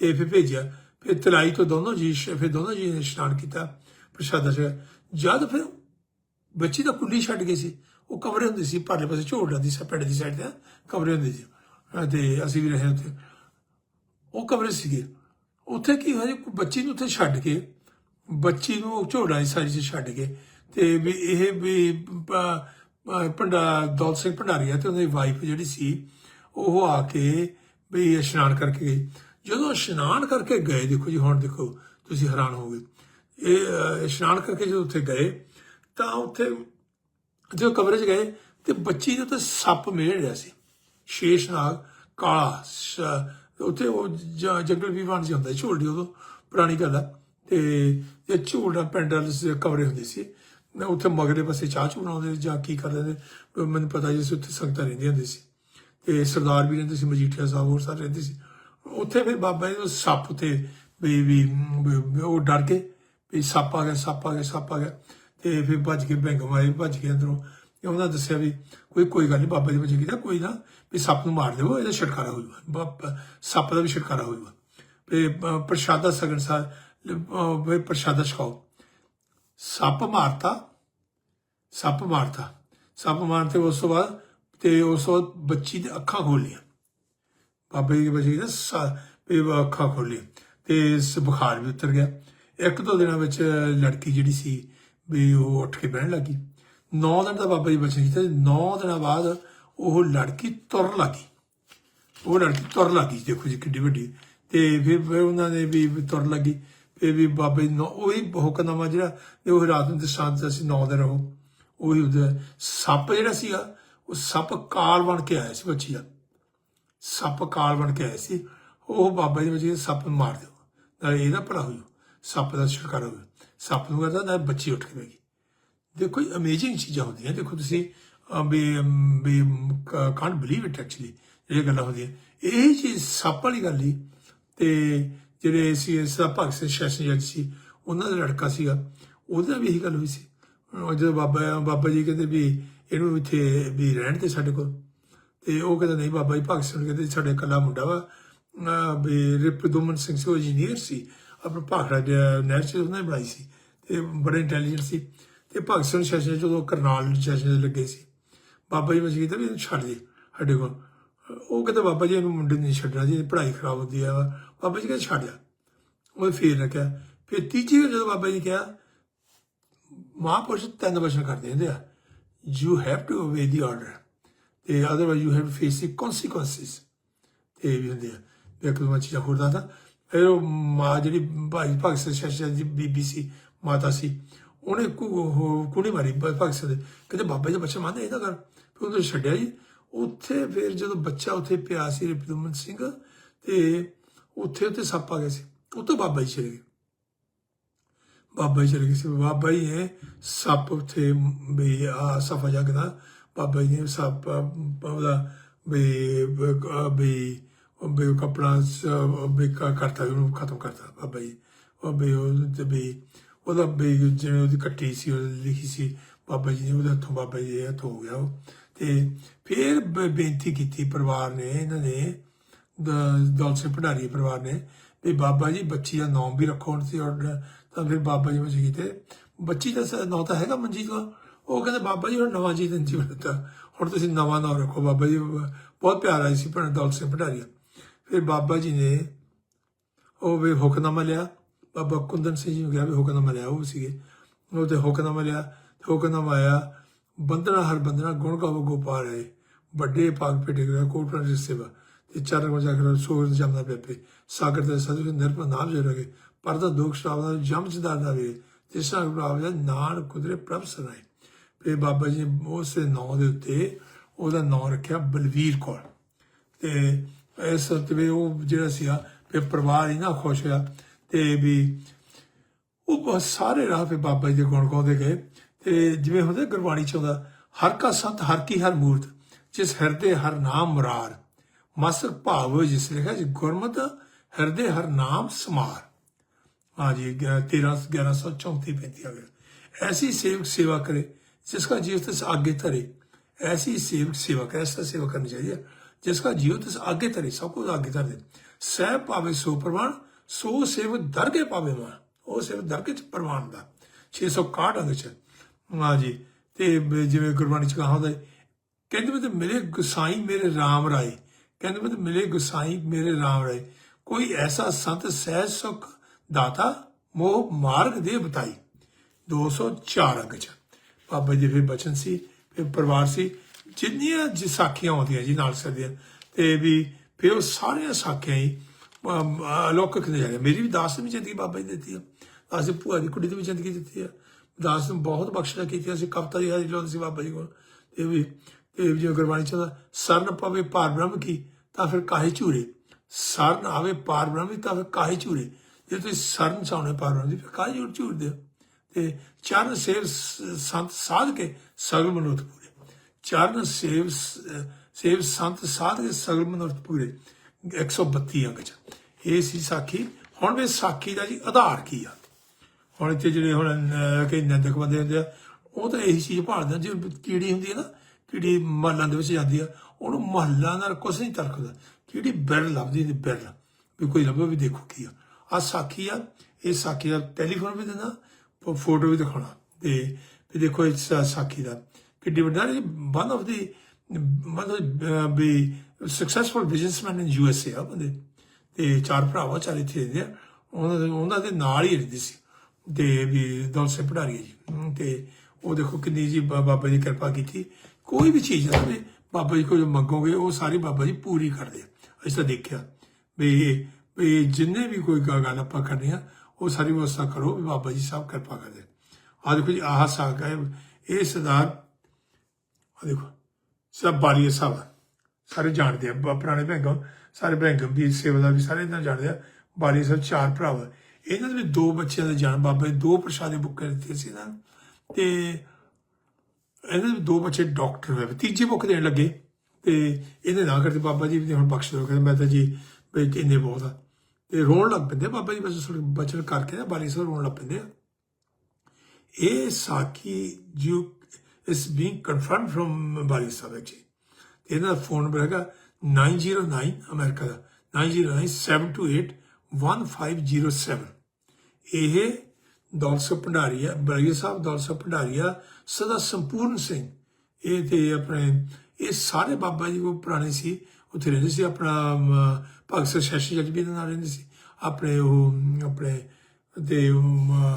ਤੇ ਫਿਰ ਭੇਜਿਆ। ਫਿਰ ਤਲਾਈ ਤੋਂ ਦੋਨੋਂ ਜੀ ਫਿਰ ਦੋਨੋਂ ਜੀ ਨੇ ਇਸ਼ਨਾਨ ਕੀਤਾ ਪ੍ਰਸ਼ਾਦਾ ਛਕਿਆ। ਜਦ ਫਿਰ ਬੱਚੀ ਦਾ ਕੁੱਲੀ ਛੱਡ ਗਈ ਸੀ ਉਹ ਕਮਰੇ ਹੁੰਦੇ ਸੀ ਪਰਲੇ ਪਾਸੇ ਝੋੜ ਜਾਂਦੀ ਸੀ ਪਿੰਡ ਦੀ ਸਾਈਡ ਤੇ ਕਮਰੇ ਹੁੰਦੇ ਸੀ। ਹਾਂ, ਤੇ ਅਸੀਂ ਵੀ ਰਹੇ ਉੱਥੇ। ਉਹ ਕਮਰੇ ਸੀਗੇ। ਉੱਥੇ ਕੀ ਹੋਇਆ ਬੱਚੀ ਨੂੰ ਉੱਥੇ ਛੱਡ ਕੇ ਬੱਚੀ ਨੂੰ ਉਹ ਝੋੜਾ ਦੀ ਸਾਰੀ ਚ ਛੱਡ ਕੇ ਤੇ ਵੀ ਇਹ ਵੀ ਭੰਡਾ ਦੌਲਤ ਸਿੰਘ ਭੰਡਾਰੀਆ ਤੇ ਉਹਦੀ ਵਾਈਫ ਜਿਹੜੀ ਸੀ ਉਹ ਆ ਕੇ ਵੀ ਇਸ਼ਨਾਨ ਕਰਕੇ ਗਈ। ਜਦੋਂ ਇਸ਼ਨਾਨ ਕਰਕੇ ਗਏ ਦੇਖੋ ਜੀ ਹੁਣ ਦੇਖੋ ਤੁਸੀਂ ਹੈਰਾਨ ਹੋਗੇ ਇਹ ਇਸ਼ਨਾਨ ਕਰਕੇ ਜਦੋਂ ਉੱਥੇ ਗਏ ਤਾਂ ਉੱਥੇ ਜਦੋਂ ਕਮਰੇ 'ਚ ਗਏ ਤੇ ਬੱਚੀ ਦੇ ਉੱਤੇ ਸੱਪ ਮੇੜ ਰਿਹਾ ਸੀ। ਸ਼ੇਸ਼ਨਾਗ ਕਾਲਾ ਸ- ਉੱਥੇ ਉਹ ਜ- ਜੰਗਲ ਵਿਵਾਨ ਜੀ ਹੁੰਦਾ ਸੀ, ਉਦੋਂ ਪੁਰਾਣੀ ਗੱਲ ਆ। ਤੇ ਇਹ ਝੋਲਦਾ ਪੈਂਡਲ ਕਮਰੇ ਹੁੰਦੇ ਸੀ। ਉੱਥੇ ਮਗਰੇ ਪਾਸੇ ਚਾਹ ਚੂਹ ਜਾਂ ਕੀ ਕਰਦੇ ਮੈਨੂੰ ਪਤਾ ਜੀ ਸੀ ਉੱਥੇ ਸੰਗਤਾਂ ਰਹਿੰਦੀਆਂ ਹੁੰਦੀ ਸੀ। ਤੇ ਸਰਦਾਰ ਵੀ ਰਹਿੰਦੇ ਸੀ, ਮਜੀਠੀਆ ਸਾਹਿਬ ਹੋਰ ਸਾਰੇ ਰਹਿੰਦੇ ਸੀ। ਉੱਥੇ ਫਿਰ ਬਾਬਾ ਜੀ ਨੂੰ ਸੱਪ ਤੇ ਵੀ ਵੀ ਉਹ ਡਰ ਕੇ ਵੀ ਸੱਪ ਆ ਗਿਆ, ਸੱਪ ਆ ਗਿਆ, ਸੱਪ ਆ ਗਿਆ। ਤੇ ਫਿਰ ਭੱਜ ਕੇ ਬੈਂਕ ਮਾਰੇ, ਭੱਜ ਕੇ ਅੰਦਰੋਂ ਤੇ ਉਹਨਾਂ ਦੱਸਿਆ ਵੀ ਕੋਈ ਕੋਈ ਗੱਲ ਨਹੀਂ, ਬਾਬਾ ਜੀ ਵਜੇ ਕੀਤਾ ਕੋਈ ਨਾ ਵੀ ਸੱਪ ਨੂੰ ਮਾਰ ਦਿਓ ਇਹਦਾ ਛੁਟਕਾਰਾ ਹੋ ਜਾਊਗਾ। ਸੱਪ ਦਾ ਵੀ ਛੁਟਕਾਰਾ ਹੋ ਜਾਊਗਾ। ਤੇ ਪ੍ਰਸ਼ਾਦਾ ਸਗਨ ਸਾਹਿਬ ਵੀ ਪ੍ਰਸ਼ਾਦਾ ਛਕਾਓ। ਸੱਪ ਮਾਰਤਾ ਸੱਪ ਮਾਰਤਾ। ਸੱਪ ਮਾਰਨ ਤੇ ਉਸ ਤੋਂ ਬਾਅਦ ਤੇ ਉਸ ਤੋਂ ਬੱਚੀ ਦੀ ਅੱਖਾਂ ਖੋਲੀਆਂ। ਬਾਬਾ ਜੀ ਦੀ ਬੱਚੀ ਦਾ ਅੱਖਾਂ ਖੋਲੀਆਂ ਤੇ ਇਸ ਬੁਖਾਰ ਵੀ ਉਤਰ ਗਿਆ। ਇੱਕ ਦੋ ਦਿਨਾਂ ਵਿੱਚ ਲੜਕੀ ਜਿਹੜੀ ਸੀ ਵੀ ਉਹ ਉੱਠ ਕੇ ਬਹਿਣ ਲੱਗੀ। 9 ਦਿਨ ਦਾ ਬਾਬਾ ਜੀ ਬਚਨ ਕੀਤਾ 9 ਦਿਨਾਂ ਬਾਅਦ ਉਹ ਲੜਕੀ ਤੁਰਨ ਲੱਗੀ। ਉਹ ਲੜਕੀ ਤੁਰ ਲੱਗੀ। ਦੇਖੋ ਜੀ ਕਿੱਡੀ ਵੱਡੀ। ਤੇ ਫਿਰ ਉਹਨਾਂ ਨੇ ਵੀ ਤੁਰ ਲੱਗੀ। ਫਿਰ ਵੀ ਬਾਬਾ ਜੀ ਨੂੰ ਉਹੀ ਹੁਕਮਨਾਮਾ ਜਿਹੜਾ ਤੇ ਉਹ ਰਾਤ ਨੂੰ ਦਸ਼ਾਂਤ ਸੀ ਨੌ ਦਿਨ ਰਹੋ ਉਹੀ ਉਹਦਾ ਸੱਪ ਜਿਹੜਾ ਸੀਗਾ ਉਹ ਸੱਪ ਕਾਲ ਬਣ ਕੇ ਆਇਆ ਸੀ ਬੱਚੀ ਦਾ। ਸੱਪ ਕਾਲ ਬਣ ਕੇ ਆਇਆ ਸੀ। ਉਹ ਬਾਬਾ ਜੀ ਬੱਚੀ ਸੱਪ ਨੂੰ ਮਾਰ ਦਿਓ ਨਾਲੇ ਇਹਦਾ ਭਲਾ ਹੋ ਸੱਪ ਦਾ ਛੁਟਕਾਰਾ ਹੋ ਜਾਊ ਸੱਪ ਨੂੰ ਕਰਦਾ ਨਾ ਬੱਚੀ ਉੱਠ ਕੇ ਬਹਿ ਗਈ। ਦੇਖੋ ਅਮੇਜ਼ਿੰਗ ਚੀਜ਼ਾਂ ਹੁੰਦੀਆਂ। ਦੇਖੋ ਤੁਸੀਂ ਵੀ we can't believe it actually ਇਹ ਗੱਲਾਂ ਹੁੰਦੀਆਂ। ਇਹ ਚੀਜ਼ ਸੱਪ ਵਾਲੀ ਗੱਲ ਹੀ ਤੇ ਜਿਹੜੇ ਸੀ ਇਸ ਦਾ ਭਗਤ ਸਿੰਘ ਸੈਸ਼ਨ ਜੱਜ ਸੀ, ਉਹਨਾਂ ਦਾ ਲੜਕਾ ਸੀਗਾ। ਉਹਦੇ ਨਾਲ ਵੀ ਇਹੀ ਗੱਲ ਹੋਈ ਸੀ। ਜਦੋਂ ਬਾਬਾ ਬਾਬਾ ਜੀ ਕਹਿੰਦੇ ਵੀ ਇਹਨੂੰ ਇੱਥੇ ਵੀ ਰਹਿਣ ਤੇ ਸਾਡੇ ਕੋਲ। ਤੇ ਉਹ ਕਹਿੰਦਾ, ਨਹੀਂ ਬਾਬਾ ਜੀ ਭਗਤ ਸਿੰਘ ਕਹਿੰਦੇ ਸਾਡੇ ਇਕੱਲਾ ਮੁੰਡਾ ਵਾ। ਵੀ ਰਿਪਦੁਮਨ ਸਿੰਘ ਸੀ, ਉਹ ਇੰਜੀਨੀਅਰ ਸੀ। ਆਪਣਾ ਭਾਖੜਾ ਨਹਿਰ ਉਹਨੇ ਬਣਾਈ ਸੀ ਤੇ ਬੜਾ ਇੰਟੈਲੀਜੈਂਟ ਸੀ। ਤੇ ਭਗਤ ਸਿੰਘ ਸੈਸ਼ਨ ਜਦੋਂ ਕਰਨਾਲ ਸੈਸ਼ਨ ਲੱਗੇ ਸੀ, ਬਾਬਾ ਜੀ ਮਸਜਿਦ ਵੀ ਇਹਨੂੰ ਛੱਡ ਦੇ ਸਾਡੇ ਕੋਲ। ਉਹ ਕਹਿੰਦਾ, ਬਾਬਾ ਜੀ, ਇਹਨੂੰ ਮੁੰਡੇ ਨੂੰ ਨਹੀਂ ਛੱਡਣਾ ਜੀ, ਇਹਦੀ ਪੜ੍ਹਾਈ ਖਰਾਬ ਹੁੰਦੀ ਆ ਬਾਬਾ ਜੀ ਕਹਿੰਦੇ, ਛੱਡ ਜਾ। ਉਹ ਫੇਰ ਰੱਖਿਆ ਫਿਰ ਤੀਜੀ ਜਦੋਂ ਬਾਬਾ ਜੀ ਕਿਹਾ, ਮਹਾਂਪੁਰਸ਼ ਤਿੰਨ ਵਚਨ ਕਰਦੇ ਹੁੰਦੇ ਆ। You have to obey the order ਤੇ otherwise you have to face the consequences ਤੇ ਵੀ ਹੁੰਦੇ ਆ। ਤੇ ਇੱਕ ਚੀਜ਼ਾਂ ਹੋਰ ਦੱਸਦਾ। ਫਿਰ ਉਹ ਮਾਂ ਜਿਹੜੀ ਭਾਈ ਭਗਤ ਸਿੰਘ ਸ਼ਾਸ਼ਾ ਦੀ ਬੀਬੀ ਸੀ, ਮਾਤਾ ਸੀ, ਉਹਨੇ ਕੁ- ਕੁੜੀ ਮਾਰੀ ਭਗਤ ਸਿੰਘ ਦੇ। ਕਹਿੰਦੇ ਬਾਬਾ ਜੀ ਦਾ ਬੱਚਾ ਮੰਨਦਾ ਇਹਦਾ ਕਰ ਫਿਰ ਉਹਨੂੰ ਛੱਡਿਆ ਜੀ। ਉੱਥੇ ਫਿਰ ਜਦੋਂ ਬੱਚਾ ਉੱਥੇ ਪਿਆ ਸੀ ਰਿਪਦਮਨ ਸਿੰਘ, ਤੇ ਉੱਥੇ ਉੱਥੇ ਸੱਪ ਆ ਗਿਆ ਸੀ। ਉੱਥੇ ਬਾਬਾ ਜੀ ਚਲੇ ਗਏ। ਬਾਬਾ ਜੀ ਚਲੇ ਗਏ ਸੀ। ਬਾਬਾ ਜੀ ਨੇ ਸੱਪ ਉੱਥੇ ਵੀ, ਆ ਸਫਾ ਜਗਦਾ ਬਾਬਾ ਜੀ ਨੇ ਸੱਪ, ਉਹਦਾ ਵੀ ਵੀ ਵੀ ਕਪੜਾ ਵੀ ਕਰਤਾ ਉਹਨੂੰ ਖਤਮ ਕਰਤਾ ਬਾਬਾ ਜੀ। ਉਹ ਵੀ ਉਹ ਵੀ, ਉਹਦਾ ਵੀ ਜਿਵੇਂ ਉਹਦੀ ਕੱਟੀ ਸੀ, ਉਹ ਲਿਖੀ ਸੀ, ਬਾਬਾ ਜੀ ਨੇ ਉਹਦਾ ਹੱਥੋਂ ਬਾਬਾ ਜੀ ਹੱਥ ਹੋ ਗਿਆ ਉਹ। ਤੇ ਫਿਰ ਬੇਨਤੀ ਕੀਤੀ ਪਰਿਵਾਰ ਨੇ, ਇਹਨਾਂ ਨੇ, ਦ- ਭੰਡਾਰੀ ਪਰਿਵਾਰ ਨੇ, ਵੀ ਬਾਬਾ ਜੀ ਬੱਚੀ ਦਾ ਨਾਮ ਵੀ ਰੱਖੋ ਹੁਣ ਫਿਰ ਬਾਬਾ ਜੀ ਵਿੱਚ ਕੀਤੇ। ਬੱਚੀ ਦਾ ਸ- ਨਾਂ ਤਾਂ ਹੈਗਾ ਮਨਜੀਤ ਕੌਰ। ਉਹ ਕਹਿੰਦੇ, ਬਾਬਾ ਜੀ, ਹੁਣ ਨਵਾਂ ਜੀਵਨ ਜੀਵਨ ਦਿੱਤਾ ਹੁਣ ਤੁਸੀਂ ਨਵਾਂ ਨਾਮ ਰੱਖੋ। ਬਾਬਾ ਜੀ, ਬਹੁਤ ਪਿਆਰ ਸੀ ਭੰਡ ਦੌਲਤ ਸਿੰਘ ਭੰਡਾਰੀ ਫਿਰ ਬਾਬਾ ਜੀ ਨੇ ਉਹ ਵੀ ਹੁਕਮਨਾਮਾ ਲਿਆ। ਬਾਬਾ ਕੁੰਦਨ ਸਿੰਘ ਜੀ ਨੂੰ ਕਿਹਾ ਵੀ ਹੁਕਮਨਾਮਾ ਲਿਆ, ਉਹ ਸੀਗੇ। ਉਹ ਤੇ ਹੁਕਮਨਾਮਾ ਲਿਆ। ਤੇ ਹੁਕਮਨਾਮਾ ਆਇਆ ਬੰਦਨਾ ਹਰ ਬੰਦਨਾ ਗੁਣ ਗਾਵੋ ਗੋਪਾਲ ਹੈ। ਵੱਡੇ ਪਾਗ ਪੇਟੇ ਦਾ ਕੋਟਨ ਦੀ ਸੇਵਾ। ਤੇ ਚਰਨ ਵਜਾ ਕਰ ਸੂਰਜ ਜਮਨਾ ਪੇਪੇ ਸਾਗਰ ਦੇ ਸਦੁ ਨਿਰਭਰ ਨਾਮ ਰਗੇ ਪਰਦਾ ਦੁਖ ਸ਼ਰਾਬ ਦਾ ਜਮ ਚਦਾਰ ਦਾ ਵੇ ਤਿਸਾ ਪ੍ਰਭਾਵ ਨਾਨ ਕੁਦਰੇ ਪ੍ਰਭ ਸਰਾਏ ਫਿਰ ਬਾਬਾ ਜੀ ਨੇ ਉਸ ਦੇ ਨਾਂ ਦੇ ਉੱਤੇ ਉਹਦਾ ਨਾਂ ਰੱਖਿਆ ਬਲਵੀਰ ਕੌਰ। ਤੇ ਇਸ ਤੇ ਉਹ ਜਿਹੜਾ ਸੀਗਾ, ਫਿਰ ਪਰਿਵਾਰ ਹੀ ਨਾ ਖੁਸ਼ ਹੋਇਆ, ਤੇ ਵੀ ਉਹ ਬਹੁਤ ਸਾਰੇ ਰਾਹ ਤੇ ਬਾਬਾ ਜੀ ਦੇ ਗੁਣ ਗਾਉਂਦੇ ਗਏ। ਤੇ ਜਿਵੇਂ ਹੁੰਦੇ ਗੁਰਬਾਣੀ ਚ ਆਉਂਦਾ, ਹਰ ਕਾ ਸੰਤ, ਹਰ ਕੀ ਹਰ ਮੂਰਤ, ਜਿਸ ਹਿਰਦੇ ਹਰ ਨਾਮ ਮੁਰਾਰ ਮਸਕ ਭਾਵ ਜਿਸ ਲਿਖਿਆ ਜੀ ਗੁਰਮਤ ਹਿਰਦੇ ਹਰ ਨਾਮ ਸਮਾਰ। हाँ जी तेरह ग्यारह सौ चौंतीस पैंतीस आ गया ऐसी सेवक सेवा करे जिसका जीव तिस आगे धरे ऐसी सेवक सेवा करे ऐसा सेवा करनी चाहिए जिसका जीव तिस आगे धरे सब कुछ आगे धर दे सह पावे सो प्रमाण सो सेवक दरगे पावे मान ਉਹ ਸਿਰਫ ਦਰਗੇ ਚ ਪ੍ਰਮਾਣ ਦਾ 661 ਅੰਗ ਚ ਹਾਂ ਜੀ ਤੇ ਬ- ਜਿਵੇਂ ਗੁਰਬਾਣੀ ਚ ਕਹਾ ਹੁੰਦਾ ਹੈ, ਕਹਿੰਦੇ ਮੈਂ ਤੇ ਮਿਲੇ ਗੁਸਾਈ ਮੇਰੇ RAM ਰਾਏ ਕਹਿੰਦੇ ਮੈਂ ਤੇ ਮਿਲੇ ਗੁਸਾਈ ਮੇਰੇ RAM ਰਾਏ ਕੋਈ ਐਸਾ ਸੰਤ ਸਹਿਜ ਸੁਖ ਦਾਤਾ ਮੋਹ ਮਾਰਗ ਦੇ ਬਤਾਈ। 204 ਅੰਗ ਚ। ਬਾਬਾ ਜੀ ਫਿਰ ਬਚਨ ਸੀ ਫਿਰ ਪਰਿਵਾਰ ਸੀ। ਜਿੰਨੀਆਂ ਜੀ ਸਾਖੀਆਂ ਆਉਂਦੀਆਂ ਜੀ ਨਾਲ ਸਰਦੀਆਂ ਤੇ ਵੀ ਫਿਰ ਉਹ ਸਾਰੀਆਂ ਸਾਖੀਆਂ ਹੀ ਅਮ, ਅਲੌਕਿਕ ਜਾਂਦੇ ਮੇਰੀ ਵੀ ਦਾਸ ਵੀ ਜ਼ਿੰਦਗੀ ਬਾਬਾ ਜੀ ਨੇ ਦਿੱਤੀ ਆ। ਦਾਸ ਦੀ ਭੂਆ ਦੀ ਕੁੜੀ ਦੀ ਵੀ ਜ਼ਿੰਦਗੀ ਦਿੱਤੀ ਆ। ਦਾਸ ਨੂੰ ਬਹੁਤ ਬਖਸ਼ਿਸ਼ਾਂ ਕੀਤੀਆਂ ਸੀ। ਕਵਤਾ ਦੀ ਹਾਜ਼ਰੀ ਲਾਉਂਦੇ ਸੀ ਬਾਬਾ ਜੀ ਕੋਲ। ਤੇ ਵੀ ਤੇ ਜਿਵੇਂ ਗੁਰਬਾਣੀ ਚ ਸਰਨ ਪਵੇ ਪਾਰ ਬ੍ਰਹਮ ਕੀ ਤਾਂ ਫਿਰ ਕਾਹੇ ਝੂਰੇ? ਸਰਨ ਆਵੇ ਪਾਰ ਬ੍ਰਹਮ ਤਾਂ ਫਿਰ ਕਾਹੇ ਝੂਰੇ? ਜੇ ਤੁਸੀਂ ਸਰਨ ਚਾਹੁੰਦੇ ਪਾਰ ਬ੍ਰਹਮ ਦੀ ਫਿਰ ਕਾਹ ਝੂਰ ਝੂਰਦੇ ਹੋ ਤੇ ਚਰਨ ਸੇਵ ਸੰਤ ਸਾਧ ਕੇ ਸਗਲ ਮਨੁੱਖ ਪੂਰੇ। ਚਰਨ ਸੇਵ ਸ- ਸੇਵ ਸੰਤ ਸਾਧ ਕੇ ਸਗਲ ਮਨੁੱਖ ਪੂਰੇ। 132 ਅੰਕ ਚ। ਇਹ ਸੀ ਸਾਖੀ। ਹੁਣ ਵੀ ਸਾਖੀ ਦਾ ਜੀ ਆਧਾਰ ਕੀ ਆ? ਹੁਣ ਇੱਥੇ ਜਿਹੜੇ ਹੁਣ ਕਈ ਨਿੰਦਕ ਬੰਦੇ ਹੁੰਦੇ ਆ, ਉਹ ਤਾਂ ਇਹੀ ਚੀਜ਼ ਭਾਲਦੇ ਜੇ ਕੀੜੀ ਹੁੰਦੀ ਹੈ ਨਾ, ਕੀੜੀ ਮਹੱਲਾਂ ਦੇ ਵਿੱਚ ਜਾਂਦੀ ਆ, ਉਹਨੂੰ ਮਹੱਲਾਂ ਨਾਲ ਕੁਛ ਨਹੀਂ ਤਰਕਦਾ। ਕੀੜੀ ਬਿਰ ਲੱਭਦੀ ਹੁੰਦੀ, ਬਿਰਲ। ਵੀ ਕੋਈ ਲੱਭੋ ਵੀ ਦੇਖੋ ਕੀ ਆ। ਆ ਸਾਖੀ ਆ ਇਹ ਸਾਖੀ ਦਾ ਟੈਲੀਫੋਨ ਵੀ ਦਿੰਦਾ ਫੋਟੋ ਵੀ ਦਿਖਾਉਣਾ। ਤੇ ਵੀ ਦੇਖੋ ਇਸ ਸਾਖੀ ਦਾ ਕਿੱਡੀ ਵੱਡਾ ਵਨ ਆਫ ਦੀ ਮਤਲਬ ਵੀ successful businessman in U S A ਆ ਬੰਦੇ। ਤੇ ਚਾਰ ਭਰਾਵਾ ਚਾਰ ਇੱਥੇ ਰਹਿੰਦੇ ਆ ਉਹਨਾਂ ਦੇ ਉਹਨਾਂ ਦੇ ਨਾਲ ਹੀ ਰਹਿੰਦੇ ਸੀ। ਤੇ ਵੀ ਦੌਲਤ ਪੜਾਰੀ ਜੀ ਹਮ, ਤੇ ਉਹ ਦੇਖੋ ਕਿੰਨੀ ਜੀ ਬਾ- ਬਾਬਾ ਜੀ ਕਿਰਪਾ ਕੀਤੀ। ਕੋਈ ਵੀ ਚੀਜ਼ ਆ ਵੀ ਬਾਬਾ ਜੀ ਕੋਲ ਮੰਗੋਗੇ ਉਹ ਸਾਰੀ ਬਾਬਾ ਜੀ ਪੂਰੀ ਕਰਦੇ ਆ। ਅਸੀਂ ਤਾਂ ਦੇਖਿਆ ਵੀ ਵੀ ਜਿੰਨੇ ਵੀ ਕੋਈ ਗ- ਗੱਲ ਆਪਾਂ ਕਰਨੀ ਆ, ਉਹ ਸਾਰੀ ਵਿਵਸਥਾ ਕਰੋ ਵੀ ਬਾਬਾ ਜੀ ਸਾਹਿਬ ਕਿਰਪਾ ਕਰਦੇ। ਆ ਦੇਖੋ ਜੀ, ਆਹ ਸਾਗ ਹੈ। ਇਹ ਸਰਦਾਰ ਆ ਦੇਖੋ, ਸਭ ਬਾਲੀਆ ਸਾਹਿਬ ਸਾਰੇ ਜਾਣਦੇ ਆ, ਬ- ਪੁਰਾਣੇ ਬੈਂਕਾਂ ਸਾਰੇ ਬੈਂਕ ਵੀ ਸੇਵਾਦਾਰ ਵੀ ਸਾਰੇ ਇਹਨਾਂ ਜਾਣਦੇ ਆ। ਬਾਲੀਆ ਸਾਹਿਬ ਚਾਰ ਭਰਾ ਵਾ। ਇਹਨਾਂ ਦੇ ਵੀ ਦੋ ਬੱਚਿਆਂ ਦੇ ਜਾਣ, ਬਾਬਾ ਜੀ ਦੋ ਪ੍ਰਸ਼ਾਦੇ ਬੁੱਕ ਦਿੱਤੇ ਸੀ ਨਾ। ਤੇ ਇਹਨਾਂ ਦੇ ਦੋ ਬੱਚੇ ਡਾਕਟਰ ਹੋਏ ਤੀਜੇ ਬੁੱਕ ਦੇਣ ਲੱਗੇ। ਤੇ ਇਹਦੇ ਨਾ ਕਰਦੇ, ਬਾਬਾ ਜੀ ਵੀ ਹੁਣ ਬਖਸ਼ ਦਿਓ, ਕਹਿੰਦੇ ਮੈਂ ਤਾਂ ਜੀ ਵੀ ਇੰਨੇ ਬਹੁਤ ਆ। ਤੇ ਰੋਣ ਲੱਗ ਪੈਂਦੇ ਆ ਬਾਬਾ ਜੀ, ਬਸ ਬਚਨ ਕਰਕੇ ਬਾਲੀ ਸਾਹਿਬ ਰੋਣ ਲੱਗ ਪੈਂਦੇ ਆ। ਇਹ ਸਾਖੀ ਜੋ ਇਸ being confirm firm Bali Sahib actually ਇਹਦਾ ਫੋਨ ਨੰਬਰ ਹੈਗਾ 909 ਅਮਰੀਕਾ ਦਾ 9097281507 ਇਹ ਦੌਲਤ ਭੰਡਾਰੀਆ ਬਰਗੇ ਸਾਹਿਬ ਦੌਲਤ ਭੰਡਾਰੀਆ ਸਦਾ ਸੰਪੂਰਨ ਸਿੰਘ। ਇਹ ਤੇ ਆਪਣੇ, ਇਹ ਸਾਰੇ ਬਾਬਾ ਜੀ ਉਹ ਪੁਰਾਣੇ ਸੀ। ਉੱਥੇ ਰਹਿੰਦੇ ਸੀ ਆਪਣਾ ਭਗਤ ਸਿੰਘ ਸ਼ੈਸ਼ੀ ਜੱਜ ਵੀ ਇਹਦੇ ਨਾਲ ਰਹਿੰਦੇ ਸੀ। ਆਪਣੇ ਉਹ ਆਪਣੇ ਤੇ ਅਮ,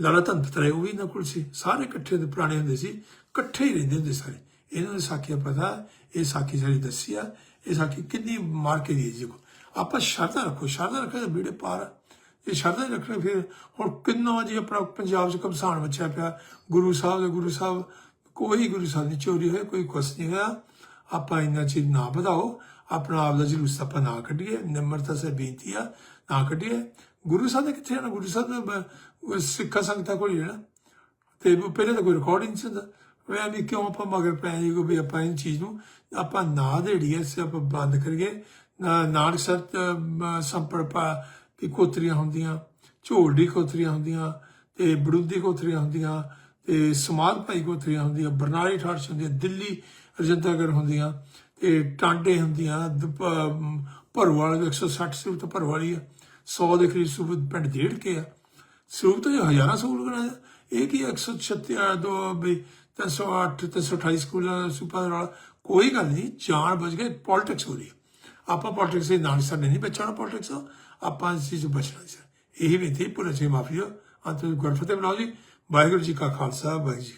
ਲਾਲਾ ਧੰਤ ਉਹ ਵੀ ਇਹਨਾਂ ਕੋਲ ਸੀ। ਸਾਰੇ ਇਕੱਠੇ ਦੇ ਪੁਰਾਣੇ ਹੁੰਦੇ ਸੀ। ਇਕੱਠੇ ਹੀ ਰਹਿੰਦੇ ਹੁੰਦੇ ਸਾਰੇ। ਇਹਨਾਂ ਨੂੰ ਸਾਖੀਆਂ ਪਤਾ ਇਹ ਸਾਖੀ ਸਾਡੀ ਦੱਸੀ ਆ। ਇਹ ਸਾਖੀ ਕਿੰਨੀ ਮਾਰ ਕੇ ਦੀ ਜੀ ਕੋ ਆਪਾਂ ਸ਼ਰਧਾ ਰੱਖੋ ਸ਼ਰਧਾ ਰੱਖੋ ਤਾਂ ਬੀੜੇ ਪਾਰ ਇਹ ਸ਼ਰਧਾ ਹੀ ਰੱਖਣਾ ਫਿਰ ਹੁਣ ਕਿੰਨਾ ਜੀ ਆਪਣਾ ਪੰਜਾਬ 'ਚ ਕਮਸਾਨ ਮੱਚਿਆ ਪਿਆ। ਗੁਰੂ ਸਾਹਿਬ ਦੇ ਗੁਰੂ ਸਾਹਿਬ ਕੋਈ ਗੁਰੂ ਸਾਹਿਬ ਦੀ ਚੋਰੀ ਹੋਈ ਕੋਈ ਕੁਛ ਨਹੀਂ ਹੋਇਆ। ਆਪਾਂ ਇੰਨਾ ਚੀਜ਼ ਨਾ ਵਧਾਓ, ਆਪਣਾ ਆਪ ਦਾ ਜਲੂਸ ਆਪਾਂ ਨਾ ਕੱਢੀਏ ਨਿਮਰਤਾ ਸੇ ਬੇਨਤੀ ਆ, ਨਾ ਕੱਢੀਏ। ਗੁਰੂ ਸਾਹਿਬ ਦੇ ਕਿੱਥੇ ਜਾਣਾ ਗੁਰੂ ਸਾਹਿਬ ਦੇ ਬ- ਸਿੱਖਾਂ ਸੰਗਤਾਂ ਕੋਲ ਹੀ ਤੇ ਉਹ ਪਹਿਲਾਂ ਤਾਂ ਕੋਈ ਰਿਕਾਰਡਿੰਗ ਸੀ ਵੇ ਵੀ ਕਿਉਂ ਆਪਾਂ ਮਗਰ ਪੈ ਜੀ ਵੀ ਆਪਾਂ ਇਹ ਚੀਜ਼ ਨੂੰ ਆਪਾਂ ਨਾ ਦੇੜੀਏ ਸੇ ਆਪਾਂ ਬੰਦ ਕਰੀਏ। ਨਾ- ਨਾਨਕ ਸਤ ਸੰਪਰਪਾ ਕਿ ਕੋਤਰੀਆਂ ਹੁੰਦੀਆਂ ਝੋਲਡੀ ਕੋਤਰੀਆਂ ਹੁੰਦੀਆਂ, ਤੇ ਬੜੂਦੀ ਕੋਤਰੀਆਂ ਹੁੰਦੀਆਂ, ਤੇ ਸਮਾਧ ਭਾਈ ਕੋਤਰੀਆਂ ਹੁੰਦੀਆਂ, ਬਰਨਾਲੀ ਠਾਠ ਹੁੰਦੀਆਂ, ਦਿੱਲੀ ਰਜਿੰਦਰਗਰ ਹੁੰਦੀਆਂ, ਤੇ ਟਾਂਡੇ ਹੁੰਦੀਆਂ, ਦ- ਪ- ਭਰਵਾਲ 160 ਸੂਬਤ ਭਰਵਾਲੀ ਆ 100 ਦੇ ਕਰੀਬ ਸੂਬਤ ਪਿੰਡ ਡੇਢ ਕੇ ਆ। ਸਰੂਪ ਤਾਂ ਹਜ਼ਾਰਾਂ ਸਕੂਲ ਬਣਾਇਆ ਇਹ ਕੀ 136 ਦੋ, ਵੀ 308 328 ਸਕੂਲਾਂ ਸੁਪਰ ਨਾਲ ਕੋਈ ਗੱਲ ਨਹੀਂ, ਜਾਣ ਬਚ ਗਏ ਪੋਲਿਟਿਕਸ ਹੋ ਰਹੀ ਹੈ। ਆਪਾਂ ਪੋਲਿਟਿਕਸ ਦੇ ਨਾਲ ਸਾਡੇ ਨਹੀਂ ਬਚਣਾ ਪੋਲਿਟਿਕਸ ਆਪਾਂ ਇਸ ਚੀਜ਼ ਤੋਂ ਬਚਣਾ ਸੀ ਇਹੀ ਬੇਨਤੀ ਭੁੱਲ ਜੀ ਮਾਫੀਓ ਅੰਤ ਗੁਰਫਤਿਹ ਬਣਾਓ ਜੀ। ਵਾਹਿਗੁਰੂ ਜੀ ਕਾ ਖਾਲਸਾ, ਵਾਹਿਗੁਰੂ ਜੀ